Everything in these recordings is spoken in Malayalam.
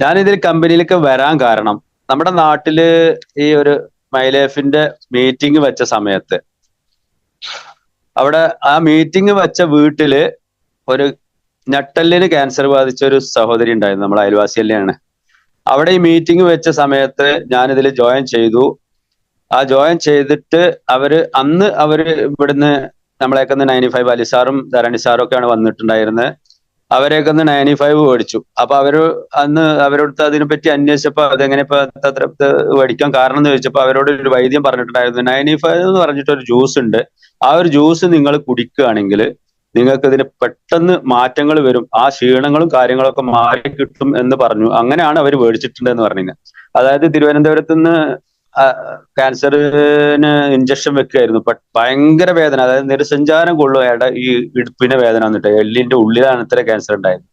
ഞാൻ ഇതിൽ കമ്പനിയിലേക്ക് വരാൻ കാരണം നമ്മുടെ നാട്ടിൽ ഈ ഒരു മൈലേഫിന്റെ മീറ്റിംഗ് വെച്ച സമയത്ത് അവിടെ ആ മീറ്റിംഗ് വെച്ച വീട്ടിൽ ഒരു ഞെട്ടലിന് ക്യാൻസർ ബാധിച്ച ഒരു സഹോദരി ഉണ്ടായിരുന്നു നമ്മുടെ അയൽവാസി തന്നെയാണ് അവിടെ ഈ മീറ്റിംഗ് വെച്ച സമയത്ത് ഞാൻ ഇതിൽ ജോയിൻ ചെയ്തു. ആ ജോയിൻ ചെയ്തിട്ട് അവർ അന്ന് അവർ ഇവിടുന്ന് നമ്മളെയൊക്കെ നയന്റി ഫൈവ് അലിസാറും ധരണി സാറും ഒക്കെയാണ് വന്നിട്ടുണ്ടായിരുന്നത്. അവരെയൊക്കെ ഒന്ന് നയന്റി ഫൈവ് മേടിച്ചു. അപ്പൊ അവർ അന്ന് അവരോട് അതിനെ പറ്റി അന്വേഷിച്ചപ്പോ അതെങ്ങനെ ഇപ്പൊ അത്ര മേടിക്കാൻ കാരണം എന്ന് ചോദിച്ചപ്പോ അവരോട് ഒരു വൈദ്യം പറഞ്ഞിട്ടുണ്ടായിരുന്നു നയന്റി ഫൈവ് എന്ന് പറഞ്ഞിട്ട് ഒരു ജ്യൂസ് ഉണ്ട്. ആ ഒരു ജ്യൂസ് നിങ്ങൾ കുടിക്കുകയാണെങ്കിൽ നിങ്ങൾക്ക് ഇതിന് പെട്ടെന്ന് മാറ്റങ്ങൾ വരും. ആ ക്ഷീണങ്ങളും കാര്യങ്ങളൊക്കെ മാറി കിട്ടും എന്ന് പറഞ്ഞു. അങ്ങനെയാണ് അവർ മേടിച്ചിട്ടുണ്ടെന്ന് പറഞ്ഞത് അതായത് തിരുവനന്തപുരത്ത് നിന്ന് ക്യാൻസറിന് ഇഞ്ചക്ഷൻ വെക്കുകയായിരുന്നു. ബട്ട് ഭയങ്കര വേദന. അതായത് നിരസഞ്ചാരം കൊള്ളും അയാളുടെ ഈ ഇടുപ്പിന്റെ വേദന വന്നിട്ട്. എല്ലിന്റെ ഉള്ളിലാണ് ഇത്ര ക്യാൻസർ ഉണ്ടായത്.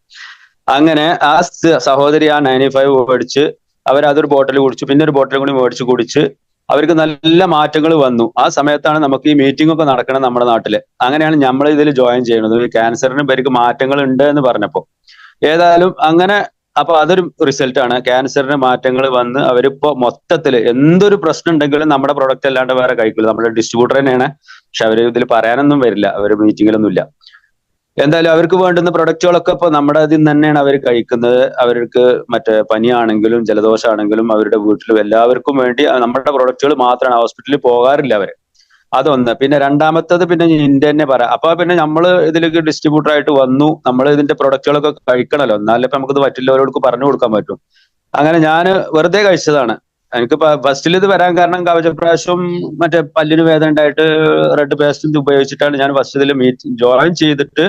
അങ്ങനെ ആ സഹോദരി ആ നയന്റി ഫൈവ് മേടിച്ച് അവർ അതൊരു ബോട്ടിൽ കുടിച്ചു. പിന്നെ ഒരു ബോട്ടിൽ കൂടി മേടിച്ച് കുടിച്ച് അവർക്ക് നല്ല മാറ്റങ്ങൾ വന്നു. ആ സമയത്താണ് നമുക്ക് ഈ മീറ്റിംഗ് ഒക്കെ നടക്കണം നമ്മുടെ നാട്ടിൽ. അങ്ങനെയാണ് നമ്മൾ ഇതിൽ ജോയിൻ ചെയ്യുന്നത്. ക്യാൻസറിന് പേർക്ക് മാറ്റങ്ങൾ ഉണ്ട് എന്ന് പറഞ്ഞപ്പോ. ഏതായാലും അങ്ങനെ അപ്പൊ അതൊരു റിസൾട്ട് ആണ് ക്യാൻസറിന് മാറ്റങ്ങൾ വന്ന് അവരിപ്പോ മൊത്തത്തിൽ എന്തൊരു പ്രശ്നം ഉണ്ടെങ്കിലും നമ്മുടെ പ്രൊഡക്റ്റ് അല്ലാണ്ട് വേറെ കഴിക്കില്ല നമ്മുടെ ഡിസ്ട്രിബ്യൂട്ടർ തന്നെയാണ്. പക്ഷെ അവർ ഇതിൽ പറയാനൊന്നും വരില്ല. അവർ മീറ്റിങ്ങിലൊന്നും ഇല്ല. എന്തായാലും അവർക്ക് വേണ്ടുന്ന പ്രൊഡക്റ്റുകളൊക്കെ ഇപ്പൊ നമ്മുടെ ഇതിൽ തന്നെയാണ് അവർ കഴിക്കുന്നത്. അവർക്ക് മറ്റേ പനിയാണെങ്കിലും ജലദോഷമാണെങ്കിലും അവരുടെ വീട്ടിലും എല്ലാവർക്കും വേണ്ടി നമ്മുടെ പ്രൊഡക്റ്റുകൾ മാത്രമാണ് ഹോസ്പിറ്റലിൽ പോകാറില്ല അവർ. അതൊന്ന് പിന്നെ രണ്ടാമത്തത് പിന്നെ ഇന്ത്യ തന്നെ പറയാം അപ്പൊ പിന്നെ നമ്മൾ ഇതിലേക്ക് ഡിസ്ട്രിബ്യൂട്ടർ ആയിട്ട് വന്നു. നമ്മൾ ഇതിന്റെ പ്രൊഡക്റ്റുകളൊക്കെ കഴിക്കണമല്ലോ എന്നാലേ ഇപ്പൊ നമുക്കിത് മറ്റുള്ളവരോട് പറഞ്ഞു കൊടുക്കാൻ പറ്റും. അങ്ങനെ ഞാൻ വെറുതെ കഴിച്ചതാണ്. എനിക്ക് ഫസ്റ്റിൽ ഇത് വരാൻ കാരണം കവചപ്രാശവും മറ്റേ പല്ലിന് വേദന ഉണ്ടായിട്ട് റെഡ് പേസ്റ്റ് ഇത് ഉപയോഗിച്ചിട്ടാണ് ഞാൻ ഫസ്റ്റ് ഇതിൽ മീറ്റ് ജോയിൻ ചെയ്തിട്ട്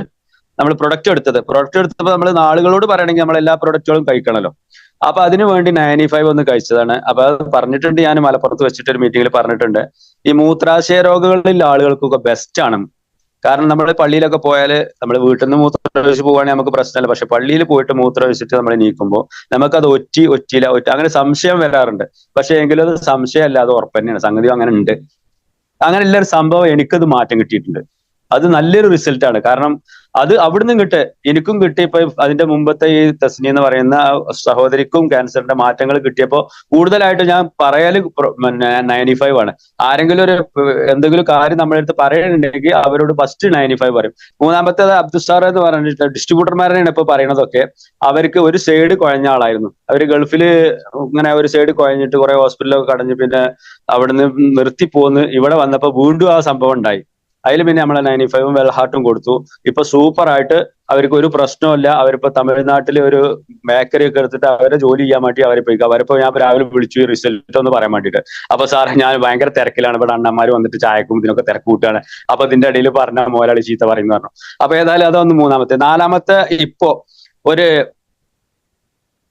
നമ്മൾ പ്രൊഡക്റ്റ് എടുത്തത്. പ്രൊഡക്റ്റ് എടുത്തപ്പോൾ നമ്മൾ ആളുകളോട് പറയണമെങ്കിൽ നമ്മൾ എല്ലാ പ്രൊഡക്റ്റുകളും കഴിക്കണമല്ലോ അപ്പൊ അതിനു വേണ്ടി നയന്റി ഫൈവ് ഒന്ന് കഴിച്ചതാണ്. അപ്പൊ അത് പറഞ്ഞിട്ടുണ്ട് ഞാൻ മലപ്പുറത്ത് വെച്ചിട്ട് ഒരു മീറ്റിംഗിൽ പറഞ്ഞിട്ടുണ്ട്. ഈ മൂത്രാശയ രോഗങ്ങളിലുള്ള ആളുകൾക്കൊക്കെ ബെസ്റ്റ് ആണ്. കാരണം നമ്മൾ പള്ളിയിലൊക്കെ പോയാൽ നമ്മൾ വീട്ടിൽ നിന്ന് മൂത്രം ഒഴിച്ച് പോവുകയാണെങ്കിൽ നമുക്ക് പ്രശ്നമില്ല പക്ഷെ പള്ളിയിൽ പോയിട്ട് മൂത്രം ഒഴിച്ചിട്ട് നമ്മൾ നീക്കുമ്പോൾ നമുക്കത് ഒറ്റി ഒറ്റിയില്ല ഒറ്റ അങ്ങനെ സംശയം വരാറുണ്ട്. പക്ഷെ എങ്കിലും അത് സംശയമല്ല അത് ഉറപ്പ് തന്നെയാണ്. സംഗതി അങ്ങനെ ഉണ്ട്. അങ്ങനെയുള്ള ഒരു സംഭവം എനിക്കത് മാറ്റം കിട്ടിയിട്ടുണ്ട്. അത് നല്ലൊരു റിസൾട്ടാണ് കാരണം അത് അവിടുന്ന് കിട്ടെ എനിക്കും കിട്ടി. ഇപ്പൊ അതിന്റെ മുമ്പത്തെ ഈ തസ്നി എന്ന് പറയുന്ന സഹോദരിക്കും ക്യാൻസറിന്റെ മാറ്റങ്ങൾ കിട്ടിയപ്പോ കൂടുതലായിട്ട് ഞാൻ പറയൽ നയന്റി ഫൈവ് ആണ്. ആരെങ്കിലും ഒരു എന്തെങ്കിലും കാര്യം നമ്മുടെ അടുത്ത് പറയുന്നുണ്ടെങ്കിൽ അവരോട് ഫസ്റ്റ് നയന്റി ഫൈവ് പറയും. മൂന്നാമത്തേത് അബ്ദുസാർ എന്ന് പറഞ്ഞിട്ട് ഡിസ്ട്രിബ്യൂട്ടർമാരാണ് ഇപ്പൊ പറയണതൊക്കെ. അവർക്ക് ഒരു സൈഡ് കുഴഞ്ഞ ആളായിരുന്നു. അവർ ഗൾഫിൽ ഇങ്ങനെ ഒരു സൈഡ് കുഴഞ്ഞിട്ട് കുറെ ഹോസ്പിറ്റലൊക്കെ കടഞ്ഞ് പിന്നെ അവിടുന്ന് നിർത്തി പോന്ന് ഇവിടെ വന്നപ്പോ വീണ്ടും ആ സംഭവം ഉണ്ടായി. അതിൽ പിന്നെ നമ്മളെ നയന്റി ഫൈവും വെൽഹാർട്ടും കൊടുത്തു. ഇപ്പൊ സൂപ്പർ ആയിട്ട് അവർക്ക് ഒരു പ്രശ്നമില്ല അവരിപ്പോ തമിഴ്നാട്ടിലെ ഒരു ബേക്കറി ഒക്കെ എടുത്തിട്ട് അവരെ ജോലി ചെയ്യാൻ വേണ്ടി അവരെ പോയി. അവരിപ്പോ ഞാൻ രാവിലെ വിളിച്ചു റിസൾട്ട് ഒന്ന് പറയാൻ വേണ്ടിയിട്ട്. അപ്പൊ സാറേ ഞാൻ ഭയങ്കര തിരക്കിലാണ്. ഇവിടെ അണ്ണന്മാർ വന്നിട്ട് ചായക്കും ഇതിനൊക്കെ തിരക്ക് കൂട്ടുകയാണ്. അപ്പൊ ഇതിന്റെ ഇടയിൽ പറഞ്ഞ മോലാളി ചീത്ത പറയുന്നു പറഞ്ഞു. അപ്പൊ ഏതായാലും അതൊന്ന് മൂന്നാമത്തെ. നാലാമത്തെ ഇപ്പോ ഒരു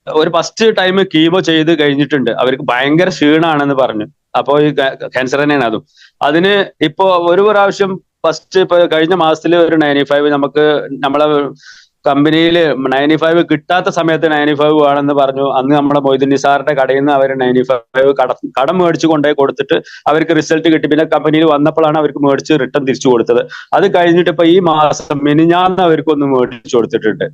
ഒരു ഫസ്റ്റ് ടൈം കീമോ ചെയ്ത് കഴിഞ്ഞിട്ടുണ്ട്. അവർക്ക് ഭയങ്കര ക്ഷീണാണെന്ന് പറഞ്ഞു. അപ്പോ ഈ ക്യാൻസർ തന്നെയാണ് അതും. അതിന് ഇപ്പോ ഒരു പ്രാവശ്യം ഫസ്റ്റ് ഇപ്പൊ കഴിഞ്ഞ മാസത്തിൽ ഒരു നയന്റി ഫൈവ് നമുക്ക് നമ്മളെ കമ്പനിയിൽ നയന്റി ഫൈവ് കിട്ടാത്ത സമയത്ത് നയന്റി ഫൈവ് വേണമെന്ന് പറഞ്ഞു. അന്ന് നമ്മുടെ മൊയ്തീൻ നിസാറിന്റെ കടയിൽ നിന്ന് അവർ നയന്റി ഫൈവ് കട കടം മേടിച്ച് കൊണ്ടുപോയി കൊടുത്തിട്ട് അവർക്ക് റിസൾട്ട് കിട്ടി. പിന്നെ കമ്പനിയിൽ വന്നപ്പോഴാണ് അവർക്ക് മേടിച്ച് റിട്ടേൺ തിരിച്ചു കൊടുത്തത്. അത് കഴിഞ്ഞിട്ട് ഇപ്പൊ ഈ മാസം മിനിഞ്ഞാന്ന് അവർക്കൊന്ന് മേടിച്ചു കൊടുത്തിട്ടുണ്ട്.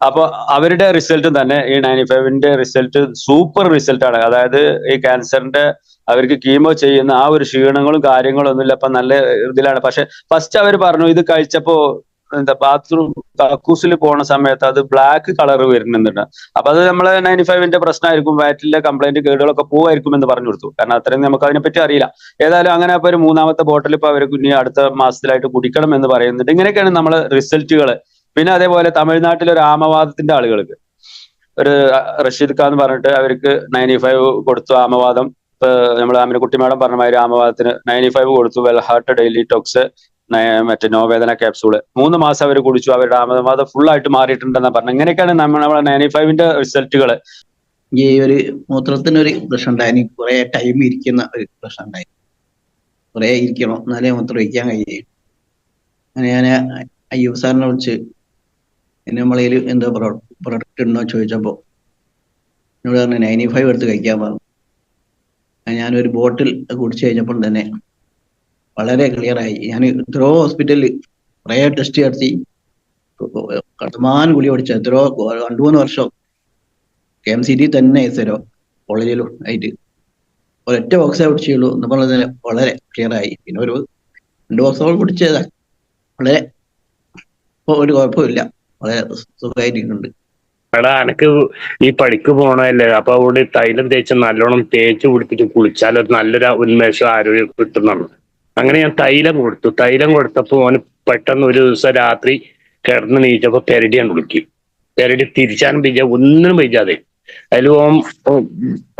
അപ്പൊ അവരുടെ റിസൾട്ടും തന്നെ ഈ നയന്റി ഫൈവിന്റെ റിസൾട്ട് സൂപ്പർ റിസൾട്ടാണ് അതായത് ഈ ക്യാൻസറിന്റെ അവർക്ക് കീമോ ചെയ്യുന്ന ആ ഒരു ക്ഷീണങ്ങളും കാര്യങ്ങളും ഒന്നുമില്ല. അപ്പൊ നല്ല ഇതിലാണ്. പക്ഷെ ഫസ്റ്റ് അവർ പറഞ്ഞു ഇത് കഴിച്ചപ്പോ എന്താ ബാത്റൂം കക്കൂസിൽ പോണ സമയത്ത് അത് ബ്ലാക്ക് കളർ വരുന്നുണ്ട്. അപ്പൊ അത് നമ്മളെ നയന്റി ഫൈവിന്റെ പ്രശ്നമായിരിക്കും. വാറ്റിലെ കംപ്ലൈന്റ് കേടുകളൊക്കെ പോവായിരിക്കും എന്ന് പറഞ്ഞു കൊടുത്തു. കാരണം അത്രയും നമുക്ക് അതിനെപ്പറ്റി അറിയില്ല. ഏതായാലും അങ്ങനെ അപ്പൊ ഒരു മൂന്നാമത്തെ ബോട്ടിൽ ഇപ്പൊ അവർക്ക് ഇനി അടുത്ത മാസത്തിലായിട്ട് കുടിക്കണം എന്ന് പറയുന്നുണ്ട്. ഇങ്ങനെയൊക്കെയാണ് നമ്മളെ റിസൾട്ടുകൾ പിന്നെ അതേപോലെ തമിഴ്നാട്ടിലെ ഒരു ആമവാദത്തിന്റെ ആളുകൾക്ക്. ഒരു റഷീദ് ഖാൻ പറഞ്ഞിട്ട് അവർക്ക് നയന്റി ഫൈവ് കൊടുത്തു ആമവാദം. ഇപ്പൊ നമ്മൾ ആമിനക്കുട്ടി മേഡം പറഞ്ഞ മാതിരി ആമവാദത്തിന് നയന്റി ഫൈവ് കൊടുത്തു. വെൽഹാർട്ട് ഡെയിലി ടോക്സ് മറ്റേ നോവേദന ക്യാപ്സൂൾ മൂന്ന് മാസം അവർ കുടിച്ചു. അവരുടെ ആമവാദം ഫുൾ ആയിട്ട് മാറിയിട്ടുണ്ടെന്ന് പറഞ്ഞു ഇങ്ങനെയൊക്കെയാണ് നമ്മൾ നമ്മുടെ നയന്റി ഫൈവിന്റെ റിസൾട്ടുകൾ ഈ ഒരു മൂത്രത്തിനൊരു പ്രശ്നം ഉണ്ടായി കുറെ ടൈം ഇരിക്കുന്ന ഒരു പ്രശ്നം ഉണ്ടായി കുറെ ഇരിക്കണം. എന്നാലേ മൂത്രം ഒഴിക്കാൻ കഴിയും. അങ്ങനെ ഞാൻ അയ്യോ സാറിനെ വിളിച്ച് എന്നെ നമ്മളതിൽ എന്തോ പ്രൊഡക്റ്റ് ഉണ്ടോ ചോദിച്ചപ്പോൾ എന്നോട് പറഞ്ഞു നയന്റി ഫൈവ് എടുത്ത് കഴിക്കാൻ പറഞ്ഞു. ഞാനൊരു ബോട്ടിൽ കുടിച്ചു കഴിഞ്ഞപ്പോൾ തന്നെ വളരെ ക്ലിയറായി ഞാൻ എത്രയോ ഹോസ്പിറ്റലിൽ കുറേ ടെസ്റ്റ് നടത്തി. കടമാൻ ഗുളി പഠിച്ച എത്രയോ രണ്ടു മൂന്ന് വർഷം. കെ എം സി ടി തന്നെ എസ്സരോ കോളേജിലും ആയിട്ട്. ഒരൊറ്റ ബോക്സേ കുടിച്ചുള്ളൂ. എന്ന് പറഞ്ഞത് വളരെ ക്ലിയറായി പിന്നെ ഒരു രണ്ട് ബോക്സോൾ കുടിച്ചതാ വളരെ ഇപ്പൊ ഒരു കുഴപ്പമില്ല. വളരെ സുഖമായിട്ടുണ്ട് എടാ എനക്ക് ഈ പണിക്ക് പോണല്ലേ അപ്പൊ അവിടെ തൈലം തേച്ച് നല്ലോണം തേച്ച് പിടിപ്പിച്ച് കുളിച്ചാൽ ഒരു നല്ലൊരു ഉന്മേഷം ആരോഗ്യം കിട്ടുന്നതാണ്. അങ്ങനെ ഞാൻ തൈലം കൊടുത്തു. തൈലം കൊടുത്തപ്പോ ഓന് പെട്ടെന്ന് ഒരു ദിവസം രാത്രി കിടന്ന് നീച്ചപ്പോ പെരടിയാണ് വിളിക്കും. പെരടി തിരിച്ചാനും പിജ ഒന്നിനും പിജാതെ അതിൽ ഓം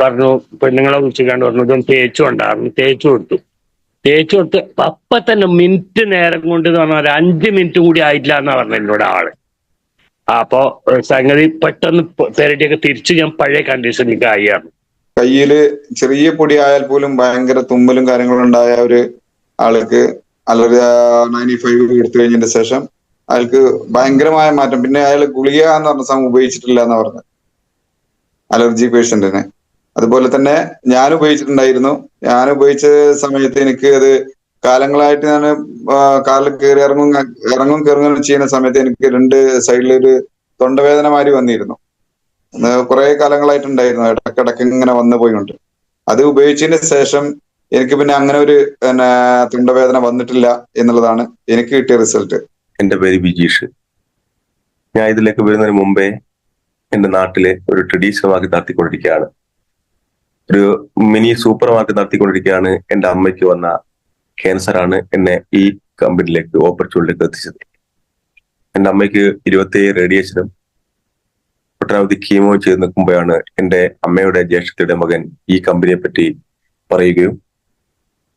പറഞ്ഞു പെണ്ണുങ്ങളെ വിളിച്ചിക്കാണ്ട് പറഞ്ഞു ഇതൊന്ന് തേച്ചു കൊണ്ടായിരുന്നു തേച്ചു കൊടുത്തു. തേച്ചു കൊടുത്ത് അപ്പൊ തന്നെ മിനിറ്റ് നേരം കൊണ്ട് എന്ന് ഒരു അഞ്ച് മിനിറ്റ് കൂടി ആയിട്ടില്ല എന്നാ പറഞ്ഞു എന്നോട് ആൾ. അപ്പോ സംഗതി പെട്ടെന്ന് പെരട്ടിയൊക്കെ തിരിച്ച് ഞാൻ പഴയ കണ്ടീഷനിലേക്ക് ആയിരുന്നു കയ്യിൽ ചെറിയ പൊടി ആയാൽ പോലും ഭയങ്കര തുമ്മലും കാര്യങ്ങളും ഉണ്ടായ ഒരു ആൾക്ക് അലർജി നയന്റി ഫൈവ് എടുത്തു കഴിഞ്ഞതിന് ശേഷം അയാൾക്ക് ഭയങ്കരമായ മാറ്റം. പിന്നെ അയാൾ ഗുളിക എന്ന് പറഞ്ഞ സാധനം ഉപയോഗിച്ചിട്ടില്ല എന്ന് പറഞ്ഞത്. അലർജി പേഷ്യന്റിന്. അതുപോലെ തന്നെ ഞാൻ ഉപയോഗിച്ചിട്ടുണ്ടായിരുന്നു ഞാൻ ഉപയോഗിച്ച സമയത്ത് എനിക്ക് അത് കാലങ്ങളായിട്ട് ഞാൻ കാലിൽ കയറി ഇറങ്ങും ഇറങ്ങും കയറുകയും ചെയ്യുന്ന സമയത്ത് എനിക്ക് രണ്ട് സൈഡിൽ ഒരു തൊണ്ടവേദന മാതിരി വന്നിരുന്നു. കുറെ കാലങ്ങളായിട്ടുണ്ടായിരുന്നു ഇടക്കിടക്ക് ഇങ്ങനെ വന്നു പോയിട്ടുണ്ട്. അത് ഉപയോഗിച്ചതിന് ശേഷം എനിക്ക് പിന്നെ അങ്ങനെ ഒരു പിന്നെ തൊണ്ടവേദന വന്നിട്ടില്ല എന്നുള്ളതാണ് എനിക്ക് കിട്ടിയ റിസൾട്ട്. എന്റെ പേര് ബിജീഷ് ഞാൻ ഇതിലേക്ക് വരുന്നതിന് മുമ്പേ എന്റെ നാട്ടിലെ ഒരു ട്രഡീഷണൽ മാർക്കറ്റ് നടത്തിക്കൊണ്ടിരിക്കുകയാണ്. ഒരു മിനി സൂപ്പർ മാർക്കറ്റ് നടത്തിക്കൊണ്ടിരിക്കുകയാണ് എന്റെ അമ്മയ്ക്ക് വന്ന ക്യാൻസറാണ് എന്നെ ഈ കമ്പനിയിലേക്ക് ഓപ്പർച്യൂണിറ്റിയിലേക്ക് എത്തിച്ചത്. എന്റെ അമ്മയ്ക്ക് ഇരുപത്തിയേഴ് റേഡിയേഷനും ഒട്ടനവധി കീമോ ചെയ്ത് നിൽക്കുമ്പോഴാണ് എന്റെ അമ്മയുടെ ജ്യേഷ്ഠത്തിയുടെ മകൻ ഈ കമ്പനിയെ പറ്റി പറയുകയും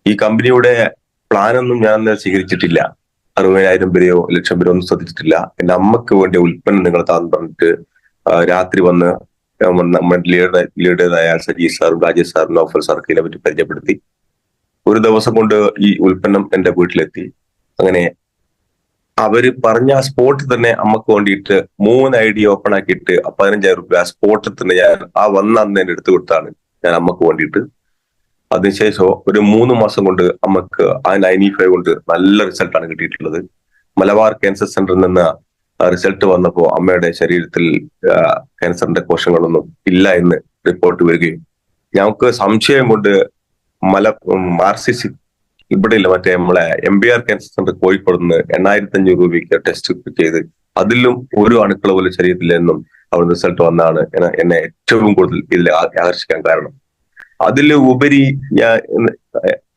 ഈ കമ്പനിയുടെ പ്ലാനൊന്നും ഞാൻ സ്വീകരിച്ചിട്ടില്ല. അറുപതിനായിരം പേരെയോ ലക്ഷം പേരോ ഒന്നും ശ്രദ്ധിച്ചിട്ടില്ല. എന്റെ അമ്മയ്ക്ക് വേണ്ടിയ ഉൽപ്പന്നം നിങ്ങൾ താന്ന് പറഞ്ഞിട്ട് രാത്രി വന്ന് നമ്മുടെ ലീഡർ ലീഡറേതായ സജീഷ് സാറും രാജേഷ് സാറും നോഫൽ സാർക്ക് ഇതിനെ പറ്റി പരിചയപ്പെടുത്തി. ഒരു ദിവസം കൊണ്ട് ഈ ഉൽപ്പന്നം എന്റെ വീട്ടിലെത്തി. അങ്ങനെ അവർ പറഞ്ഞ സ്പോട്ട് തന്നെ അമ്മയ്ക്ക് വേണ്ടിയിട്ട് മൂന്ന് ഐ ഡി ഓപ്പൺ ആക്കിയിട്ട് പതിനഞ്ചായിരം റുപ്യ ആ സ്പോട്ടിൽ തന്നെ ഞാൻ ആ വന്ന അന്ന് എന്നെ എടുത്തു കൊടുത്താണ് ഞാൻ അമ്മയ്ക്ക് വേണ്ടിയിട്ട്. അതിനുശേഷം ഒരു മൂന്ന് മാസം കൊണ്ട് അമ്മയ്ക്ക് ആ നയന്റി ഫൈവ് കൊണ്ട് നല്ല റിസൾട്ടാണ് കിട്ടിയിട്ടുള്ളത്. മലബാർ ക്യാൻസർ സെന്ററിൽ നിന്ന് റിസൾട്ട് വന്നപ്പോൾ അമ്മയുടെ ശരീരത്തിൽ ക്യാൻസറിന്റെ കോശങ്ങളൊന്നും ഇല്ല എന്ന് റിപ്പോർട്ട് വരികയും. ഞങ്ങൾക്ക് സംശയം കൊണ്ട് മല ആർ സി സി ഇവിടെ ഇല്ല മറ്റേ നമ്മളെ M B R cancer centre Kozhikode നിന്ന് എണ്ണായിരത്തി അഞ്ഞൂറ് രൂപയ്ക്ക് ടെസ്റ്റ് ചെയ്ത് അതിലും ഒരു അണുക്കൾ പോലും ശരീരത്തില്ല എന്നും അവിടെ റിസൾട്ട് വന്നാണ് എന്നെ- ഏറ്റവും കൂടുതൽ ഇതിൽ ആകർഷിക്കാൻ കാരണം. അതിൽ ഉപരി ഞാൻ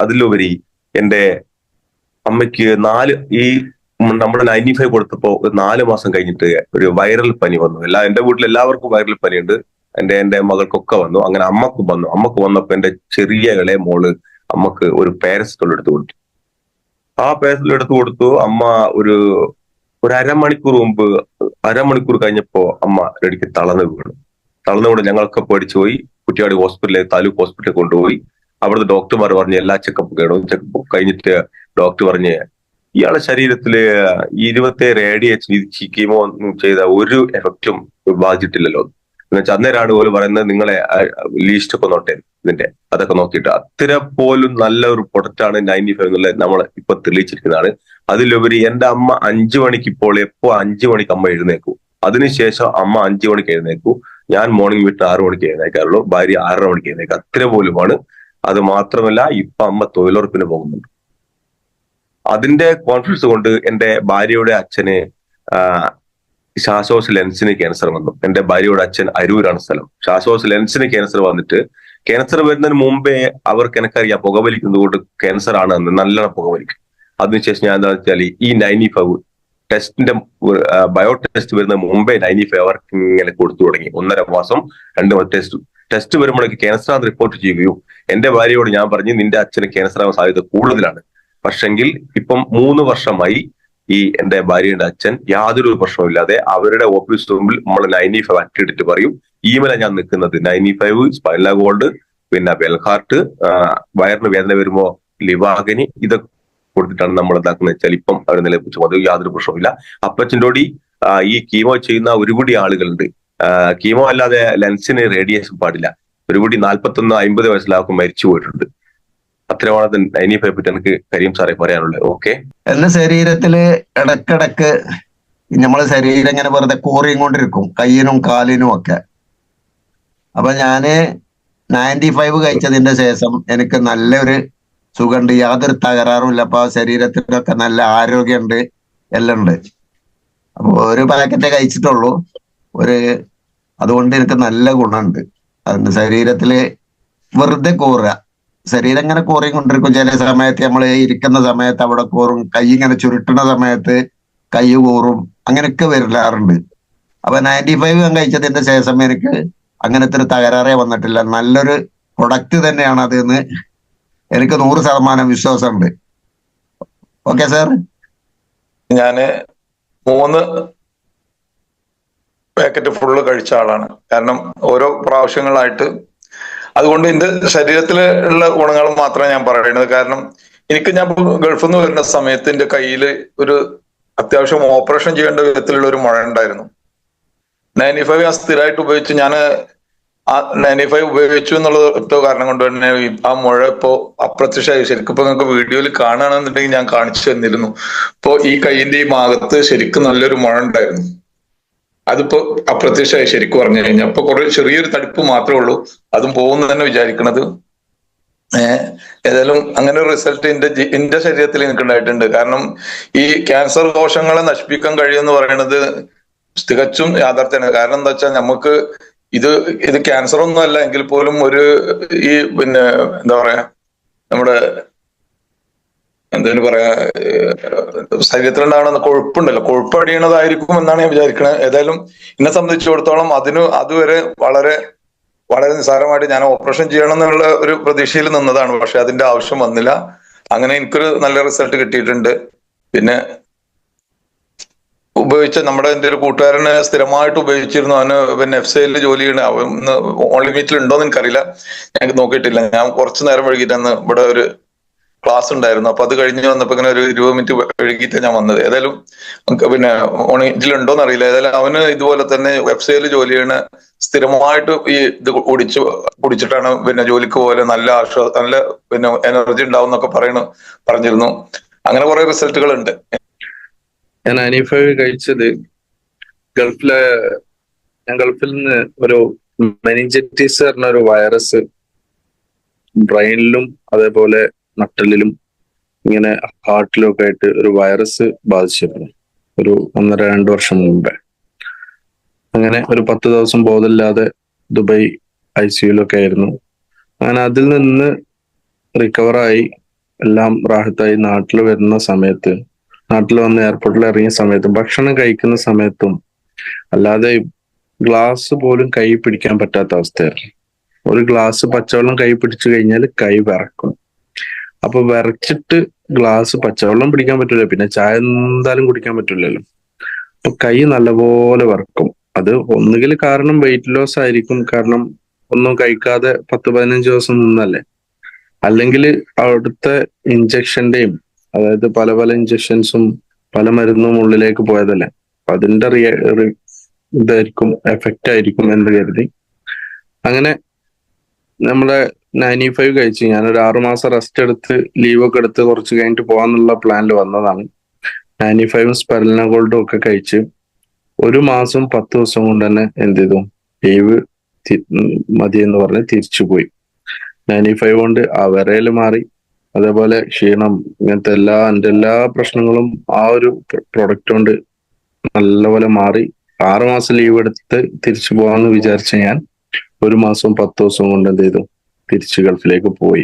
അതിലുപരി എന്റെ അമ്മയ്ക്ക് നാല് ഈ നമ്മുടെ നയന്റി ഫൈവ് കൊടുത്തപ്പോ നാല് മാസം കഴിഞ്ഞിട്ട് ഒരു വൈറൽ പനി വന്നു. എല്ലാ എന്റെ വീട്ടിൽ എല്ലാവർക്കും വൈറൽ പനിയുണ്ട്. എന്റെ എന്റെ മകൾക്കൊക്കെ വന്നു. അങ്ങനെ അമ്മയ്ക്ക് വന്നു. അമ്മയ്ക്ക് വന്നപ്പോ എന്റെ ചെറിയ ഇളയ മോൾ അമ്മയ്ക്ക് ഒരു പേരസ്റ്റോൾ എടുത്തു കൊടുത്തു. ആ പേരസ്റ്റോൾ എടുത്തു കൊടുത്തു. അമ്മ ഒരു ഒരു അരമണിക്കൂർ മുമ്പ് അരമണിക്കൂർ കഴിഞ്ഞപ്പോ അമ്മ റെഡിക്ക് തളർന്നു വീണു. തളർന്നു വീണ് ഞങ്ങളൊക്കെ പേടിച്ചു പോയി. കുറ്റിയാടി ഹോസ്പിറ്റലിൽ താലൂക്ക് ഹോസ്പിറ്റലിൽ കൊണ്ടുപോയി. അവിടുത്തെ ഡോക്ടർമാർ പറഞ്ഞ് എല്ലാ ചെക്കപ്പ് കേടും. ചെക്കപ്പ് കഴിഞ്ഞിട്ട് ഡോക്ടർ പറഞ്ഞ് ഇയാളെ ശരീരത്തിൽ ഇരുപത്തേഴ് റേഡിയേഷൻ കീമോ ചെയ്ത ഒരു എഫക്റ്റും ബാധിച്ചിട്ടില്ലല്ലോ. എന്ന് വെച്ചാൽ അന്നേരമാണ് പോലും പറയുന്നത് നിങ്ങളെ ലീസ്റ്റ് ഒക്കെ നോട്ടെ ഇതിന്റെ. അതൊക്കെ നോക്കിയിട്ട് അത്ര പോലും നല്ല ഒരു പ്രൊഡക്റ്റാണ് നയന്റി ഫൈവ് എന്നുള്ളത് നമ്മൾ ഇപ്പൊ തെളിയിച്ചിരിക്കുന്നതാണ്. അതിലുപരി എന്റെ അമ്മ അഞ്ചു മണിക്ക് ഇപ്പോൾ എപ്പോ അഞ്ചു മണിക്ക് അമ്മ എഴുന്നേക്കൂ അതിനുശേഷം അമ്മ അഞ്ചു മണിക്ക് എഴുന്നേക്കൂ ഞാൻ മോർണിംഗ് വീട്ടിൽ ആറു മണിക്ക് എഴുന്നേക്കാറുള്ളൂ ഭാര്യ ആറര മണിക്ക് എഴുന്നേക്കും അത്ര പോലുമാണ്. അത് മാത്രമല്ല ഇപ്പൊ അമ്മ തൊഴിലുറപ്പിന് പോകുന്നുണ്ട്. അതിന്റെ കോൺഫിഡൻസ് കൊണ്ട് എന്റെ ഭാര്യയുടെ അച്ഛന് ആ, ശ്വാസോശ ലെൻസിന് ക്യാൻസർ വന്നു. എന്റെ ഭാര്യയുടെ അച്ഛൻ അരൂരാണ് സ്ഥലം. ശ്വാസോസ് ലെൻസിന് ക്യാൻസർ വന്നിട്ട് ക്യാൻസർ വരുന്നതിന് മുമ്പേ അവർക്ക് എനിക്കറിയാം പുകവലിക്കുന്നത് കൊണ്ട് ക്യാൻസർ ആണ് എന്ന് നല്ലോണം പുകവലിക്കും. അതിനുശേഷം ഞാൻ എന്താ വെച്ചാൽ ഈ നയന്റി ഫൈവ് ടെസ്റ്റിന്റെ ബയോ ടെസ്റ്റ് വരുന്ന മുമ്പേ നയന്റി ഫൈവ് അവർക്ക് ഇങ്ങനെ കൊടുത്തു തുടങ്ങി. ഒന്നര മാസം രണ്ട് ടെസ്റ്റ് ടെസ്റ്റ് വരുമ്പോഴേക്ക് ക്യാൻസർ ആണെന്ന് റിപ്പോർട്ട് ചെയ്യുകയും എന്റെ ഭാര്യയോട് ഞാൻ പറഞ്ഞു നിന്റെ അച്ഛന് ക്യാൻസർ ആവാൻ സാധ്യത കൂടുതലാണ്. പക്ഷെങ്കിൽ ഇപ്പം മൂന്ന് വർഷമായി ഈ എന്റെ ഭാര്യയുടെ അച്ഛൻ യാതൊരു പ്രശ്നവുമില്ലാതെ അവരുടെ ഓഫീസ് റൂമിൽ നമ്മൾ നയന്റി ഫൈവ് അറ്റിട്ട് പറയും. ഈമല ഞാൻ നിൽക്കുന്നത് നയന്റി ഫൈവ് സ്പൈല ഗോൾഡ് പിന്നെ ബെൽഹാർട്ട് വയറിന് വേദന വരുമ്പോ ലിവാഗനി ഇതൊക്കെ കൊടുത്തിട്ടാണ് നമ്മൾ എന്താക്കുന്നത് വെച്ചാൽ ഇപ്പം അവർ നിലപ്പിച്ചു അത് യാതൊരു പ്രശ്നവുമില്ല. അപ്പച്ചന്റോടി ഈ കീമോ ചെയ്യുന്ന ഒരുപിടി ആളുകളുണ്ട്. കീമോ അല്ലാതെ ലെൻസിന് റേഡിയേഷൻ പാടില്ല. ഒരുപിടി നാൽപ്പത്തൊന്ന് അമ്പത് വയസ്സിലാക്കും മരിച്ചു പോയിട്ടുണ്ട്. അത്രയാണ് നയന്റി ഫൈവ് പറ്റി എനിക്ക് കരീം സാറേ പറയാനുള്ളത് ഓക്കെ എന്റെ ശരീരത്തിൽ ഇടക്കിടക്ക് നമ്മളെ ശരീരം ഇങ്ങനെ വെറുതെ കോറിയും കൊണ്ടിരിക്കും കയ്യിനും കാലിനും ഒക്കെ. അപ്പൊ ഞാൻ നയന്റി ഫൈവ് കഴിച്ചതിന്റെ ശേഷം എനിക്ക് നല്ലൊരു സുഖമുണ്ട്. യാതൊരു തകരാറും ഇല്ല. അപ്പൊ ശരീരത്തിനൊക്കെ നല്ല ആരോഗ്യമുണ്ട്. എല്ലാം ഉണ്ട്. അപ്പൊ ഒരു പാക്കറ്റേ കഴിച്ചിട്ടുള്ളൂ. ഒരു അതുകൊണ്ട് എനിക്ക് നല്ല ഗുണമുണ്ട്. അതിന്റെ ശരീരത്തിൽ വെറുതെ കൂറുക. ശരീരം ഇങ്ങനെ കോറി കൊണ്ടിരിക്കും ചില സമയത്ത് നമ്മൾ ഇരിക്കുന്ന സമയത്ത് അവിടെ കോറും കൈ ഇങ്ങനെ ചുരുട്ടുന്ന സമയത്ത് കൈ കോറും അങ്ങനെയൊക്കെ വരില്ലാറുണ്ട് അപ്പൊ നയന്റി ഫൈവ് ഞാൻ കഴിച്ചതിന്റെ ശേഷം എനിക്ക് അങ്ങനത്തെ ഒരു തകരാറേ വന്നിട്ടില്ല. നല്ലൊരു പ്രൊഡക്റ്റ് തന്നെയാണ് അത് എന്ന് എനിക്ക് നൂറ് ശതമാനം വിശ്വാസമുണ്ട്. ഓക്കെ സാർ ഞാൻ മൂന്ന് പാക്കറ്റ് ഫുള്ള് കഴിച്ച ആളാണ്. കാരണം ഓരോ പ്രാവശ്യങ്ങളായിട്ട് അതുകൊണ്ട് എന്റെ ശരീരത്തിലെ ഉള്ള ഗുണങ്ങൾ മാത്രമേ ഞാൻ പറയുന്നത് കാരണം എനിക്ക് ഞാൻ ഗൾഫിൽ നിന്ന് വരുന്ന സമയത്ത് എന്റെ കയ്യിൽ ഒരു അത്യാവശ്യം ഓപ്പറേഷൻ ചെയ്യേണ്ട വിധത്തിലുള്ള ഒരു മുഴ ഉണ്ടായിരുന്നു. നയന്റി ഫൈവ് ഞാൻ സ്ഥിരമായിട്ട് ഉപയോഗിച്ച് ഞാൻ ആ നയന്റി ഫൈവ് ഉപയോഗിച്ചു എന്നുള്ളത് കാരണം കൊണ്ട് തന്നെ ആ മുഴ ഇപ്പോ അപ്രത്യക്ഷമായി. ശരിക്കും ഇപ്പൊ നിങ്ങൾക്ക് വീഡിയോയിൽ കാണുകയാണെന്നുണ്ടെങ്കിൽ ഞാൻ കാണിച്ചു തന്നിരുന്നു. ഇപ്പോ ഈ കൈയിന്റെ ഈ ഭാഗത്ത് ശരിക്കും നല്ലൊരു മുഴ ഉണ്ടായിരുന്നു. അതിപ്പോ അപ്രത്യക്ഷമായി ശരിക്കും പറഞ്ഞു കഴിഞ്ഞാൽ അപ്പൊ കുറെ ചെറിയൊരു തടിപ്പ് മാത്രമേ ഉള്ളൂ. അതും പോകുന്നു തന്നെ വിചാരിക്കണത്. ഏഹ് ഏതായാലും അങ്ങനെ ഒരു റിസൾട്ട് എന്റെ എന്റെ ശരീരത്തിൽ എനിക്ക് ഉണ്ടായിട്ടുണ്ട് കാരണം ഈ ക്യാൻസർ കോശങ്ങളെ നശിപ്പിക്കാൻ കഴിയുമെന്ന് പറയുന്നത് തികച്ചും യാഥാർത്ഥ്യമാണ്. കാരണം എന്താ വെച്ചാൽ നമുക്ക് ഇത് ഇത് ക്യാൻസർ ഒന്നും അല്ല എങ്കിൽ പോലും ഒരു ഈ പിന്നെ എന്താ പറയാ നമ്മുടെ എന്തിനു പറയാ ഏഹ് ശരീരത്തിലുണ്ടാവുന്ന കൊഴുപ്പുണ്ടല്ലോ. കൊഴുപ്പ് അടിയണതായിരിക്കും എന്നാണ് ഞാൻ വിചാരിക്കുന്നത് ഏതായാലും എന്നെ സംബന്ധിച്ചിടത്തോളം അതിന് അതുവരെ വളരെ വളരെ നിസ്സാരമായിട്ട് ഞാൻ ഓപ്പറേഷൻ ചെയ്യണം എന്നുള്ള ഒരു പ്രതീക്ഷയിൽ നിന്നതാണ്. പക്ഷെ അതിന്റെ ആവശ്യം വന്നില്ല. അങ്ങനെ എനിക്കൊരു നല്ല റിസൾട്ട് കിട്ടിയിട്ടുണ്ട്. പിന്നെ ഉപയോഗിച്ച നമ്മുടെ എന്റെ ഒരു കൂട്ടുകാരന് സ്ഥിരമായിട്ട് ഉപയോഗിച്ചിരുന്നു. അവന് പിന്നെ എഫ് സൈയിൽ ജോലി ചെയ്യണ. അവൻ ഓൺലി മീറ്റിൽ ഉണ്ടോ എന്ന് എനിക്കറിയില്ല. ഞാൻ നോക്കിയിട്ടില്ല. ഞാൻ കുറച്ചു നേരം വൈകിട്ടാണ് ഇവിടെ ഒരു ക്ലാസ് ഉണ്ടായിരുന്നു. അപ്പൊ അത് കഴിഞ്ഞ് വന്നപ്പോ ഇങ്ങനെ ഒരു ഇരുപത് മിനിറ്റ് വൈകിട്ട് ഞാൻ വന്നത്. ഏതായാലും പിന്നെ ഓണിറ്റിലുണ്ടോന്ന് അറിയില്ല. ഏതായാലും അവന് ഇതുപോലെ തന്നെ വെബ്സൈറ്റിൽ ജോലി ചെയ്യണ സ്ഥിരമായിട്ട് ഈ ഇത് കുടിച്ചു കുടിച്ചിട്ടാണ് പിന്നെ ജോലിക്ക് പോലെ നല്ല ആശ്വാസ നല്ല പിന്നെ എനർജി ഉണ്ടാവും എന്നൊക്കെ പറയണു പറഞ്ഞിരുന്നു. അങ്ങനെ കുറെ റിസൾട്ടുകൾ ഉണ്ട് ഞാൻ അനീഫ് കഴിച്ചത് ഗൾഫിലെ ഞാൻ ഗൾഫിൽ നിന്ന് ഒരു മെനിഞ്ചറ്റിസ് പറഞ്ഞ ഒരു വൈറസ് ബ്രെയിനിലും അതേപോലെ നട്ടലിലും ഇങ്ങനെ ഹാർട്ടിലും ഒക്കെ ആയിട്ട് ഒരു വൈറസ് ബാധിച്ചിരുന്നു. ഒരു ഒന്നര രണ്ട് വർഷം മുമ്പേ. അങ്ങനെ ഒരു പത്ത് ദിവസം ബോധമില്ലാതെ ദുബായ് ഐ സിയുലൊക്കെ ആയിരുന്നു. അങ്ങനെ അതിൽ നിന്ന് റിക്കവറായി എല്ലാം റാഹത്തായി. നാട്ടിൽ വരുന്ന സമയത്ത് നാട്ടിൽ വന്ന് എയർപോർട്ടിൽ ഇറങ്ങിയ സമയത്തും ഭക്ഷണം കഴിക്കുന്ന സമയത്തും അല്ലാതെ ഗ്ലാസ് പോലും കൈ പിടിക്കാൻ പറ്റാത്ത അവസ്ഥയായിരുന്നു. ഒരു ഗ്ലാസ് പച്ചവെള്ളം കൈ പിടിച്ചു കഴിഞ്ഞാൽ കൈ വിറക്കും. അപ്പൊ വിറച്ചിട്ട് ഗ്ലാസ് പച്ചവെള്ളം പിടിക്കാൻ പറ്റില്ല പിന്നെ ചായ എന്തായാലും കുടിക്കാൻ പറ്റില്ലല്ലോ അപ്പൊ കൈ നല്ലപോലെ വറക്കും. അത് ഒന്നുകിൽ കാരണം വെയിറ്റ് ലോസ് ആയിരിക്കും. കാരണം ഒന്നും കഴിക്കാതെ പത്ത് പതിനഞ്ച് ദിവസം നിന്നല്ലേ. അല്ലെങ്കിൽ അവിടുത്തെ ഇഞ്ചക്ഷന്റെയും അതായത് പല പല ഇഞ്ചക്ഷൻസും പല മരുന്നും ഉള്ളിലേക്ക് പോയതല്ലേ. അതിന്റെ റിയ ഇതായിരിക്കും എഫക്റ്റ് ആയിരിക്കും എന്ന് കരുതി. അങ്ങനെ നമ്മളെ നയന്റി ഫൈവ് കഴിച്ച്. ഞാനൊരു ആറുമാസം റെസ്റ്റ് എടുത്ത് ലീവ് ഒക്കെ എടുത്ത് കുറച്ച് കഴിഞ്ഞിട്ട് പോകാന്നുള്ള പ്ലാനിൽ വന്നതാണ്. നയന്റി ഫൈവും സ്പെർലിന ഗോൾഡും ഒക്കെ കഴിച്ച് ഒരു മാസം പത്ത് ദിവസം കൊണ്ട് തന്നെ എന്ത് ചെയ്തു? ലീവ് മതി എന്ന് പറഞ്ഞ് തിരിച്ചു പോയി. നയന്റി ഫൈവ് കൊണ്ട് ആ മാറി. അതേപോലെ ക്ഷീണം ഇങ്ങനത്തെ എല്ലാ എന്റെ എല്ലാ പ്രശ്നങ്ങളും ആ ഒരു പ്രൊഡക്റ്റ് കൊണ്ട് നല്ലപോലെ മാറി. ആറുമാസം ലീവ് എടുത്ത് തിരിച്ചു പോകാമെന്ന് വിചാരിച്ച ഞാൻ ഒരു മാസവും പത്ത് ദിവസവും കൊണ്ട് എന്ത് ചെയ്തു? തിരിച്ച് ഗൾഫിലേക്ക് പോയി.